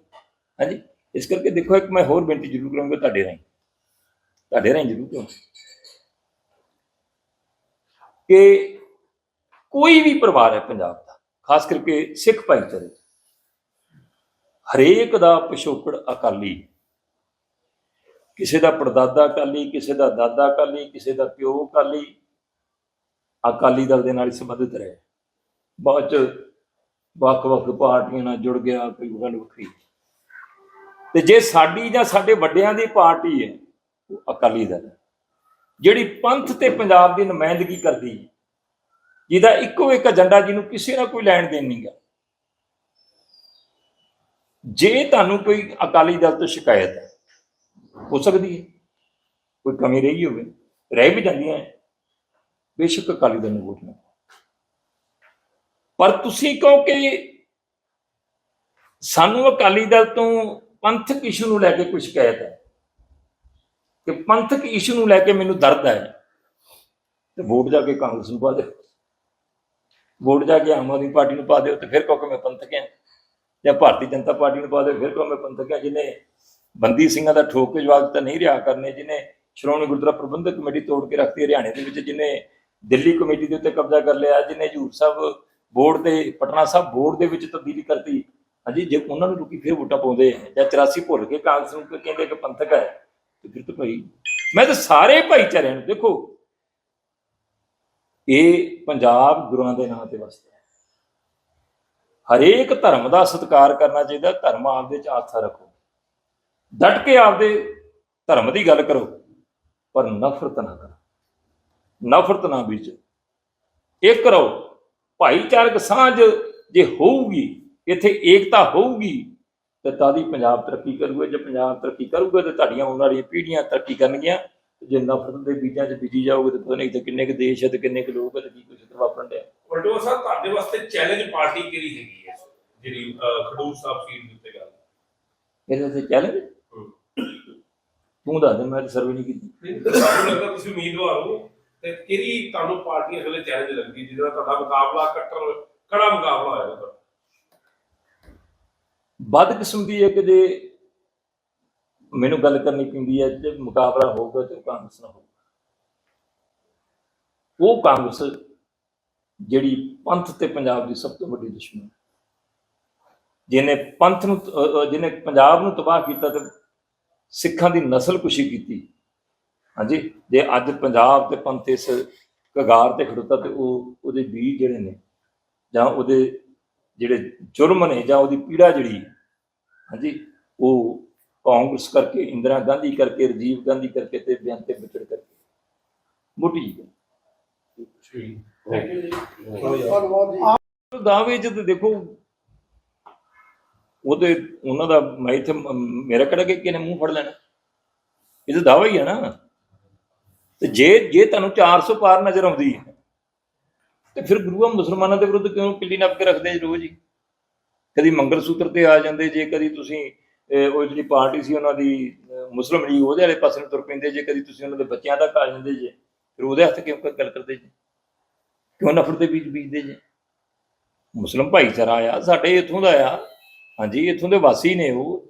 ਹਾਂਜੀ, ਇਸ ਕਰਕੇ ਦੇਖੋ ਇੱਕ ਮੈਂ ਹੋਰ ਬੇਨਤੀ ਜ਼ਰੂਰ ਕਰਾਂਗਾ ਤੁਹਾਡੇ ਰਾਹੀਂ। ਤੁਹਾਡੇ ਰਾਹੀਂ ਜ਼ਰੂਰ ਕਰਾਂ ਕਿ ਕੋਈ ਵੀ ਪਰਿਵਾਰ ਹੈ ਪੰਜਾਬ ਦਾ, ਖਾਸ ਕਰਕੇ ਸਿੱਖ ਭਾਈਚਾਰੇ ਹਰੇਕ ਦਾ ਪਿਛੋਕੜ ਅਕਾਲੀ ਕਿਸੇ ਦਾ ਪੜਦਾਦਾ ਅਕਾਲੀ, ਕਿਸੇ ਦਾ ਦਾਦਾ ਅਕਾਲੀ, ਕਿਸੇ ਦਾ ਪਿਓ ਅਕਾਲੀ ਅਕਾਲੀ ਦਲ ਦੇ ਨਾਲ ਸੰਬੰਧਿਤ ਰਹੇ। ਬਾਅਦ ਚ ਵੱਖ-ਵੱਖ ਪਾਰਟੀਆਂ ਨਾਲ ਜੁੜ ਗਿਆ, ਕੋਈ ਗੱਲ ਵੱਖਰੀ। ਤੇ ਜੇ ਸਾਡੀ ਜਾਂ ਸਾਡੇ ਵੱਡਿਆਂ ਦੀ ਪਾਰਟੀ ਹੈ, ਉਹ ਅਕਾਲੀ ਦਲ ਜਿਹੜੀ ਪੰਥ ਤੇ ਪੰਜਾਬ ਦੀ ਨੁਮਾਇੰਦਗੀ ਕਰਦੀ ਹੈ ਜਿਹਦਾ ਇੱਕੋ ਇੱਕ ਏਜੰਡਾ ਜਿਹਨੂੰ ਕਿਸੇ ਨਾਲ ਕੋਈ ਲੈਣ ਦੇਣ ਨਹੀਂ ਗਾ। ਜੇ ਤੁਹਾਨੂੰ ਕੋਈ ਅਕਾਲੀ ਦਲ ਤੋਂ ਸ਼ਿਕਾਇਤ ਹੈ, ਹੋ ਸਕਦੀ ਹੈ। ਕੋਈ ਕਮੀ ਰਹੀ ਹੋਵੇ, ਰਹਿ ਵੀ ਜਾਂਦੀਆਂ ਹੈ। ਬੇਸ਼ੱਕ ਅਕਾਲੀ ਦਲ ਨੂੰ ਵੋਟ ਨਾ ਪਰ ਤੁਸੀਂ ਕਹੋ ਕਿ ਸਾਨੂੰ ਅਕਾਲੀ ਦਲ ਤੋਂ ਪੰਥਕ ਇਸ਼ੂ ਨੂੰ ਲੈ ਕੇ ਕੋਈ ਸ਼ਿਕਾਇਤ ਹੈ? ਕਿ ਪੰਥਕ ਇਸ਼ੂ ਨੂੰ ਲੈ ਕੇ ਮੈਨੂੰ ਦਰਦ ਹੈ, ਤੇ ਵੋਟ ਜਾ ਕੇ ਕਾਂਗਰਸ ਨੂੰ ਪਾ ਦਿਓ। ਵੋਟ ਜਾ ਕੇ ਆਮ ਆਦਮੀ ਪਾਰਟੀ ਨੂੰ ਪਾ ਦਿਓ ਤੇ ਫਿਰ ਕਹੋ ਕਿ ਮੈਂ ਪੰਥਕ ਹਾਂ। ਜਾਂ ਭਾਰਤੀ ਜਨਤਾ ਪਾਰਟੀ ਨੂੰ ਪਾ ਦਿਓ, ਫਿਰ ਕਹੋ ਮੈਂ ਪੰਥਕ ਹਾਂ। ਜਿਹਨੇ ਬੰਦੀ ਸਿੰਘਾਂ ਦਾ ਠੋਕ ਕੇ ਜਵਾਬ ਦਿੱਤਾ ਨਹੀਂ ਰਿਹਾ ਕਰਨੇ, ਜਿਹਨੇ ਸ਼੍ਰੋਮਣੀ ਗੁਰਦੁਆਰਾ ਪ੍ਰਬੰਧਕ ਕਮੇਟੀ ਤੋੜ ਕੇ ਰੱਖਤੀ ਹਰਿਆਣੇ ਦੇ ਵਿੱਚ, ਜਿਹਨੇ ਦਿੱਲੀ ਕਮੇਟੀ ਦੇ ਉੱਤੇ ਕਬਜ਼ਾ ਕਰ ਲਿਆ, ਜਿਹਨੇ ਹਜੂਰ ਸਾਹਿਬ ਬੋਰਡ ਦੇ ਪਟਨਾ ਸਾਹਿਬ ਬੋਰਡ ਦੇ ਵਿੱਚ ਤਬਦੀਲੀ ਕਰਤੀ, ਹਾਂਜੀ, ਜੇ ਉਹਨਾਂ ਨੂੰ ਲੋਕੀ ਫਿਰ ਵੋਟਾਂ ਪਾਉਂਦੇ ਆ, ਜਾਂ 84 ਭੁੱਲ ਕੇ ਕਾਂਗਰਸ ਨੂੰ ਕਹਿੰਦੇ ਕਿ ਪੰਥਕ ਹੈ, ਤੇ ਫਿਰ ਤਾਂ ਭਾਈ, ਮੈਂ ਤਾਂ ਸਾਰੇ ਭਾਈਚਾਰਿਆਂ ਨੂੰ ਦੇਖੋ ਇਹ ਪੰਜਾਬ ਗੁਰੂਆਂ ਦੇ ਨਾਂ ਤੇ ਵਸਦਾ ਹੈ। ਹਰੇਕ ਧਰਮ ਦਾ ਸਤਿਕਾਰ ਕਰਨਾ ਚਾਹੀਦਾ, ਧਰਮ ਆਪਦੇ ਚ ਆਸਥਾ ਰੱਖੋ। ਡਟ ਕੇ ਆਪਦੇ ਧਰਮ ਦੀ ਗੱਲ ਕਰੋ, ਪਰ ਨਫ਼ਰਤ ਨਾ ਕਰੋ। ਨਫ਼ਰਤ ਨਾ ਬੀਜੋ। ਇੱਕ ਰਹੋ ਭਾਈਚਾਰਕ ਸਾਂਝ ਜੇ ਹੋਊਗੀ, ਇੱਥੇ ਏਕਤਾ ਹੋਊਗੀ, ਤੇ ਤਾਂ ਦੀ ਪੰਜਾਬ ਤਰੱਕੀ ਕਰੂਗਾ। ਜੇ ਪੰਜਾਬ ਤਰੱਕੀ ਕਰੂਗਾ, ਤੇ ਤੁਹਾਡੀਆਂ ਆਉਣ ਵਾਲੀਆਂ ਪੀੜ੍ਹੀਆਂ ਤਰੱਕੀ ਕਰਨਗੀਆਂ। ਜੇ ਨਫ਼ਰਤ ਦੇ ਬੀਜਾਂ 'ਚ ਬੀਜੀ ਜਾਓਗੇ ਤੇ ਪਤਾ ਨਹੀਂ ਤੇ ਕਿੰਨੇ ਕੁ ਦੇਸ਼ ਹੈ ਤੇ ਕਿੰਨੇ ਕੁ ਲੋਕ ਹੈ ਤੇ ਕੀ ਕੁਝ ਵਾਪਰਨ ਡਿਆ। ਵਲਟੋ ਸਾਹਿਬ ਤੁਹਾਡੇ ਵਾਸਤੇ ਚੈਲੰਜ ਪਾਰਟੀ ਕਿਹੜੀ ਹੈਗੀ ਹੈ? ਜਿਹੜੀ ਅਹ, ਖਡੂਰ ਸਾਹਿਬ ਸੀਟ ਦੇ ਉੱਤੇ ਗੱਲ। ਇਹਦੇ ਤੇ ਚੈਲੰਜ ਤੂੰ ਦੱਸ ਦੇ ਮੈਂ ਸਰਵੇ ਨਹੀਂ ਕੀਤੀ। ਨਹੀਂ ਤਾਂ ਸਾਨੂੰ ਲੱਗਦਾ ਤੁਸੀਂ ਉਮੀਦਵਾਰ ਹੋ ਤੇ ਕਿਹੜੀ ਤੁਹਾਨੂੰ ਪਾਰਟੀ ਅਸਲੇ ਚੈਲੰਜ ਲੱਗਦੀ ਜਿਹਦੇ ਨਾਲ ਤੁਹਾਡਾ ਮੁਕਾਬਲਾ ਕੱਟਰ ਕੜਾ ਮੁਕਾਬਲਾ ਹੋਏਗਾ ਤੁਹਾਡਾ? ਬਦਕਿਸਮਤੀ ਹੈ ਕਿ ਜੇ ਮੈਨੂੰ ਗੱਲ ਕਰਨੀ ਪੈਂਦੀ ਹੈ, ਜੇ ਮੁਕਾਬਲਾ ਹੋਊਗਾ ਤੇ ਕਾਂਗਰਸ ਨਾਲ ਹੋਊਗਾ। ਉਹ ਕਾਂਗਰਸ ਜਿਹੜੀ ਪੰਥ ਤੇ ਪੰਜਾਬ ਦੀ ਸਭ ਤੋਂ ਵੱਡੀ ਦੁਸ਼ਮਣ ਜਿਹਨੇ ਪੰਥ ਨੂੰ ਜਿਹਨੇ ਪੰਜਾਬ ਨੂੰ ਤਬਾਹ ਕੀਤਾ ਤੇ ਸਿੱਖਾਂ ਦੀ ਨਸਲ ਕੁਸ਼ੀ ਕੀਤੀ। ਹਾਂਜੀ, ਜੇ ਅੱਜ ਪੰਜਾਬ ਤੇ ਪੰਥ ਇਸ ਕਗਾਰ ਤੇ ਖੜੋਤਾ ਤੇ ਉਹ, ਉਹਦੇ ਬੀਜ ਜਿਹੜੇ ਨੇ, ਜਾਂ ਉਹਦੇ ਜਿਹੜੇ ਜੁਰਮ ਨੇ, ਜਾਂ ਉਹਦੀ ਪੀੜਾ ਜਿਹੜੀ ਹਾਂਜੀ, ਉਹ ਕਾਂਗਰਸ ਕਰਕੇ, ਇੰਦਰਾ ਗਾਂਧੀ ਕਰਕੇ, ਰਾਜੀਵ ਗਾਂਧੀ ਕਰਕੇ ਤੇ ਬੇਅੰਤ ਵਿਚੜ ਕਰਕੇ। ਮੋਟੀ ਜੀ ਦਾਅਵੇ ਚ ਦੇਖੋ ਉਹਦੇ ਉਹਨਾਂ ਦਾ, ਮੈਂ ਇੱਥੇ ਮੇਰਾ ਕਿਹੜਾ ਕਿ ਕਿਨੇ ਮੂੰਹ ਫੜ ਲੈਣਾ? ਇਹ ਤਾਂ ਦਾਅਵਾ ਹੀ ਹੈ ਨਾ। ਤੇ ਜੇ ਜੇ ਤੁਹਾਨੂੰ 400 ਪਾਰ ਨਜ਼ਰ ਆਉਂਦੀ ਹੈ, ਤੇ ਫਿਰ ਗੁਰੂਆਂ ਮੁਸਲਮਾਨਾਂ ਦੇ ਵਿਰੁੱਧ ਕਿਉਂ ਕਿੱਲੀ ਨੱਪ ਕੇ ਰੱਖਦੇ ਜੀ ਰੋਜ਼ ਹੀ? ਕਦੀ ਮੰਗਲ ਸੂਤਰ ਤੇ ਆ ਜਾਂਦੇ, ਜੇ ਕਦੀ ਤੁਸੀਂ ਉਹ ਜਿਹੜੀ ਪਾਰਟੀ ਸੀ ਉਹਨਾਂ ਦੀ ਅਹ, ਮੁਸਲਿਮ ਲੀਗ ਉਹਦੇ ਵਾਲੇ ਪਾਸੇ ਨੂੰ ਤੁਰ ਪੈਂਦੇ ਜੇ ਕਦੀ ਤੁਸੀਂ ਉਹਨਾਂ ਦੇ ਬੱਚਿਆਂ ਦਾ ਆ ਜਾਂਦੇ ਜੇ ਫਿਰ ਉਹਦੇ ਹੱਥ ਕਿਉਂ ਗੱਲ ਕਰਦੇ ਜੇ? ਕਿਉਂ ਨਫ਼ਰਤ ਦੇ ਬੀਜ ਬੀਜਦੇ ਜੇ? ਮੁਸਲਮ ਭਾਈਚਾਰਾ ਆ ਸਾਡੇ ਇੱਥੋਂ ਦਾ ਆ। ਹਾਂਜੀ ਇੱਥੋਂ ਦੇ ਵਾਸੀ ਨੇ ਉਹ।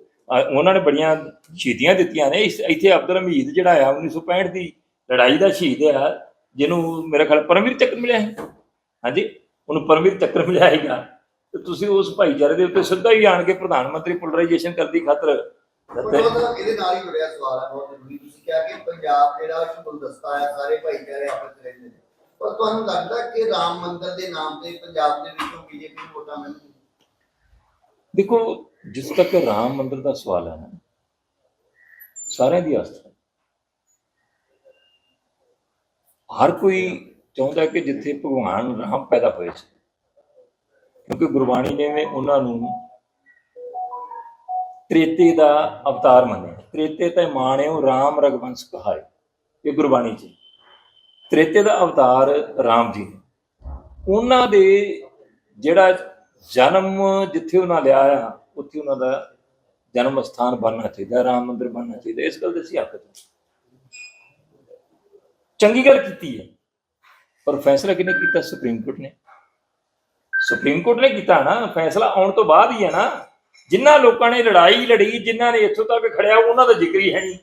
ਉਹਨਾਂ ਨੇ ਬੜੀਆਂ ਸ਼ਹੀਦੀਆਂ ਦਿੱਤੀਆਂ ਨੇ। ਇੱਥੇ ਅਬਦੁਲ ਹਮੀਦ ਜਿਹੜਾ ਆ 1965 ਦੀ ਲੜਾਈ ਦਾ ਸ਼ਹੀਦ ਆ ਜਿਹਨੂੰ ਮੇਰੇ ਖਿਆਲ ਪਰਮਵੀਰ ਚੱਕਰ ਮਿਲਿਆ ਸੀ। ਹਾਂਜੀ ਉਹਨੂੰ ਪਰਮਵੀਰ ਚੱਕਰ ਮਿਲਿਆ ਹੈਗਾ ਤੇ ਤੁਸੀਂ ਉਸ ਭਾਈਚਾਰੇ ਦੇ ਉੱਤੇ ਸਿੱਧਾ ਹੀ ਆਣ ਕੇ ਪ੍ਰਧਾਨ ਮੰਤਰੀ ਪੋਲਰਾਈਜੇਸ਼ਨ ਕਰਦੀ ਖਾਤਰ ਪਰ ਤੇ- ਉਹਦਾ ਇਹਦੇ ਨਾਲ ਹੀ ਜੁੜਿਆ ਸਵਾਲ ਹੈ ਬਹੁਤ ਜ਼ਰੂਰੀ। ਤੁਸੀਂ ਕਿਹਾ ਕਿ ਪੰਜਾਬ ਜਿਹੜਾ ਇੱਕ ਗੁਲਦਸਤਾ ਹੈ ਸਾਰੇ ਭਾਈਚਾਰੇ ਆਪਸ ਵਿੱਚ ਰਹਿੰਦੇ ਨੇ। ਪਰ ਤੁਹਾਨੂੰ ਲੱਗਦਾ ਕਿ ਰਾਮ ਮੰਦਿਰ ਦੇ ਨਾਮ ਤੇ ਪੰਜਾਬ ਦੇ ਵਿੱਚੋਂ ਬੀਜੇਪੀ ਨੂੰ ਵੋਟਾਂ ਮਿਲਣਗੀਆਂ? ਦੇਖੋ ਜਿਸ ਤੱਕ ਰਾਮ ਮੰਦਿਰ ਦਾ ਸਵਾਲ ਹੈ ਨਾ ਸਾਰਿਆਂ ਦੀ ਆਸਥਾ। ਹਰ ਕੋਈ ਚਾਹੁੰਦਾ ਕਿ ਜਿੱਥੇ ਭਗਵਾਨ ਰਾਮ ਪੈਦਾ ਹੋਏ ਸੀ ਕਿਉਂਕਿ ਗੁਰਬਾਣੀ ਨੇ ਉਹਨਾਂ ਨੂੰ ਤ੍ਰੇਤੇ ਦਾ ਅਵਤਾਰ ਮੰਨਿਆ। ਤ੍ਰੇਤੇ ਤੇ ਮਾਣਿਓ ਰਾਮ ਰਗਵੰਸ਼ ਕਹਾਏ, ਇਹ ਗੁਰਬਾਣੀ ਚ ਤ੍ਰੇਤੇ ਦਾ ਅਵਤਾਰ ਰਾਮ ਜੀ ਨੇ। ਉਹਨਾਂ ਦੇ ਜਿਹੜਾ ਜਨਮ ਜਿੱਥੇ ਉਹਨਾਂ ਲਿਆ ਆ, ਉੱਥੇ ਉਹਨਾਂ ਦਾ ਜਨਮ ਸਥਾਨ ਬਣਨਾ ਚਾਹੀਦਾ, ਰਾਮ ਮੰਦਿਰ ਬਣਨਾ ਚਾਹੀਦਾ, ਇਸ ਗੱਲ ਦੇ ਅਸੀਂ ਹੱਕ ਚੰਗੀ ਗੱਲ ਕੀਤੀ ਹੈ। ਪਰ ਫੈਸਲਾ ਕਿਹਨੇ ਕੀਤਾ, ਸੁਪਰੀਮ ਕੋਰਟ ਨੇ। ਸੁਪਰੀਮ ਕੋਰਟ ਨੇ ਕੀਤਾ ਨਾ, ਫੈਸਲਾ ਆਉਣ ਤੋਂ ਬਾਅਦ ਹੀ ਹੈ ਨਾ। ਜਿਨ੍ਹਾਂ ਲੋਕਾਂ ਨੇ ਲੜਾਈ ਲੜੀ ਜਿਨ੍ਹਾਂ ਨੇ ਇੱਥੋਂ ਤੱਕ ਖੜਿਆ, ਉਹਨਾਂ ਦਾ ਜ਼ਿਕਰ ਹੀ ਹੈ ਨਹੀਂ।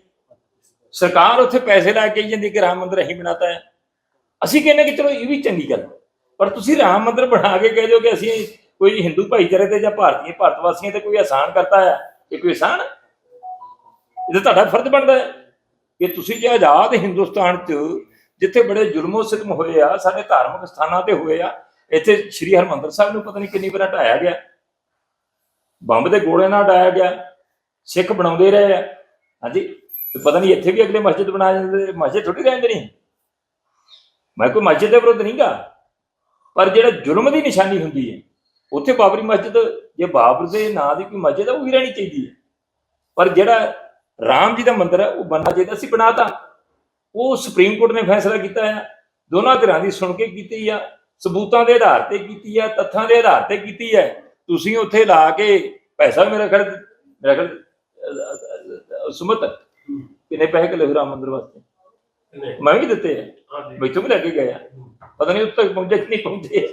ਸਰਕਾਰ ਉੱਥੇ ਪੈਸੇ ਲਾ ਕੇ ਜਾਂਦੀ ਕਿ ਰਾਮ ਮੰਦਿਰ ਅਸੀਂ ਬਣਾਤਾ ਹੈ। ਅਸੀਂ ਕਹਿੰਦੇ ਕਿ ਚਲੋ ਇਹ ਵੀ ਚੰਗੀ ਗੱਲ ਪਰ ਤੁਸੀਂ ਰਾਮ ਮੰਦਿਰ ਬਣਾ ਕੇ ਕਹਿ ਦਿਓ ਕਿ ਅਸੀਂ ਕੋਈ ਹਿੰਦੂ ਭਾਈਚਾਰੇ ਤੇ ਜਾਂ ਭਾਰਤੀ ਭਾਰਤ ਵਾਸੀਆਂ ਤੇ ਕੋਈ ਆਸਾਨ ਕਰਤਾ ਹੈ। ਇਹ ਕੋਈ ਆਸਾਨ ਇਹ ਤਾਂ ਤੁਹਾਡਾ ਫਰਜ਼ ਬਣਦਾ ਹੈ ਕਿ ਤੁਸੀਂ ਜੇ ਆਜ਼ਾਦ ਹਿੰਦੁਸਤਾਨ 'ਚ ਜਿੱਥੇ ਬੜੇ ਜ਼ੁਲਮੋ ਸਿਤਮ ਹੋਏ ਆ, ਸਾਡੇ ਧਾਰਮਿਕ ਸਥਾਨਾਂ ਤੇ ਹੋਏ ਆ ਇੱਥੇ ਸ੍ਰੀ ਹਰਮੰਦਰ ਸਾਹਿਬ ਨੂੰ ਪਤਾ ਨਹੀਂ ਕਿੰਨੀ ਵਾਰ ਹਟਾਇਆ ਗਿਆ। ਬੰਬ ਦੇ ਗੋਲੇ ਨਾਲ ਹਟਾਇਆ ਗਿਆ। ਸਿੱਖ ਬਣਾਉਂਦੇ ਰਹੇ ਆ। ਹਾਂਜੀ? ਤੇ ਪਤਾ ਨਹੀਂ ਇੱਥੇ ਵੀ ਅਗਲੇ ਮਸਜਿਦ ਬਣਾ ਜਾਂਦੇ ਮਸਜਿਦ ਥੋੜੀ ਰਹਿੰਦੇ ਨਹੀਂ? ਮੈਂ ਕੋਈ ਮਸਜਿਦ ਦੇ ਵਿਰੁੱਧ ਨਹੀਂਗਾ। ਪਰ ਜਿਹੜਾ ਜ਼ੁਲਮ ਦੀ ਨਿਸ਼ਾਨੀ ਹੁੰਦੀ ਹੈ, ਉੱਥੇ ਬਾਬਰੀ ਮਸਜਿਦ, ਜੇ ਬਾਬਰ ਦੇ ਨਾਂ ਦੀ ਕੋਈ ਮਸਜਿਦ ਹੈ ਉਹ ਵੀ ਰਹਿਣੀ ਚਾਹੀਦੀ ਹੈ। ਪਰ ਜਿਹੜਾ ਰਾਮ ਜੀ ਦਾ ਮੰਦਿਰ ਹੈ ਉਹ ਬਣਨਾ ਚਾਹੀਦਾ ਸੀ ਬਣਾਤਾ ਉਹ ਸੁਪਰੀਮ ਕੋਰਟ ਨੇ ਫੈਸਲਾ ਕੀਤਾ ਹੈ ਦੋਨਾਂ ਧਿਰਾਂ ਦੀ ਸੁਣ ਕੇ ਕੀਤੀ ਆ। ਸਬੂਤਾਂ ਦੇ ਆਧਾਰ ਤੇ ਕੀਤੀ ਹੈ ਤੱਥਾਂ ਦੇ ਆਧਾਰ ਤੇ ਕੀਤੀ ਹੈ। ਤੁਸੀਂ ਉੱਥੇ ਲਾ ਕੇ ਪੈਸਾ ਮੇਰਾ ਖੜ ਮੇਰਾ ਖੜ ਸੁਮਤ ਕਿਨੇ ਪੈਸੇ ਕਿਲੇ ਰਾਮ ਮੰਦਰ ਵਾਸਤੇ? ਮੈਂ ਵੀ ਦਿੱਤੇ ਆ। ਮੈਥੋਂ ਵੀ ਲੈ ਕੇ ਗਿਆ ਪਤਾ ਨਹੀਂ ਉੱਤੋਂ ਪਹੁੰਚੇ ਕਿ ਨਹੀਂ ਪਹੁੰਚੇ।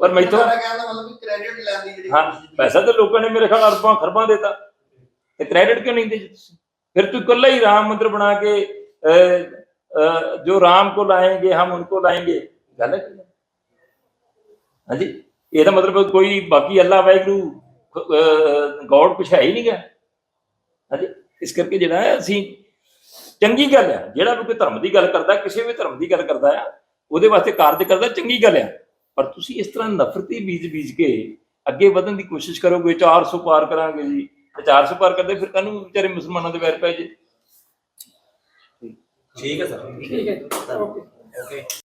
ਪਰ ਮੈਥੋਂ ਕਹਿੰਦਾ ਹਾਂ ਪੈਸਾ ਤਾਂ ਲੋਕਾਂ ਨੇ ਮੇਰੇ ਖਿਆਲ ਅਰਬਾਂ ਖਰਬਾਂ ਦਿੱਤਾ। ਤੇ ਕ੍ਰੈਡਿਟ ਕਿਉਂ ਨਹੀਂ ਦਿੰਦੇ ਫਿਰ ਤੂੰ ਇਕੱਲਾ ਹੀ ਰਾਮ ਮੰਦਰ ਬਣਾ ਕੇ ਜੋ ਰਾਮ ਕੋ ਲਾਏਗੇ ਹਮ ਉਨਕੋ ਲਾਏਗੇ ਗਲਤ ਹੈ? ਹਾਂਜੀ? ਇਹਦਾ ਮਤਲਬ ਕੋਈ ਬਾਕੀ ਅੱਲਾ ਵਾਹਿਗੁਰੂ ਗੋਡ ਕੁਛ ਹੈ ਹੀ ਨਹੀਂਗਾ ਹਾਂਜੀ? ਇਸ ਕਰਕੇ ਜਿਹੜਾ ਹੈ ਅਸੀਂ ਚੰਗੀ ਗੱਲ ਹੈ। ਜਿਹੜਾ ਵੀ ਕੋਈ ਧਰਮ ਦੀ ਗੱਲ ਕਰਦਾ ਕਿਸੇ ਵੀ ਧਰਮ ਦੀ ਗੱਲ ਕਰਦਾ ਆ ਉਹਦੇ ਵਾਸਤੇ ਕਾਰਜ ਕਰਦਾ ਚੰਗੀ ਗੱਲ ਆ। ਪਰ ਤੁਸੀਂ ਇਸ ਤਰ੍ਹਾਂ ਨਫ਼ਰਤੀ ਬੀਜ ਬੀਜ ਕੇ ਅੱਗੇ ਵਧਣ ਦੀ ਕੋਸ਼ਿਸ਼ ਕਰੋਗੇ 400 ਪਾਰ ਕਰਾਂਗੇ ਜੀ ਤੇ 400 ਪਾਰ ਕਰਦੇ ਫਿਰ ਕਾਹਨੂੰ ਵਿਚਾਰੇ ਮੁਸਲਮਾਨਾਂ ਦੇ ਵੈਰ ਪੈ ਜੇ? ਠੀਕ ਹੈ ਸਰ। ਠੀਕ ਹੈ ਓਕੇ।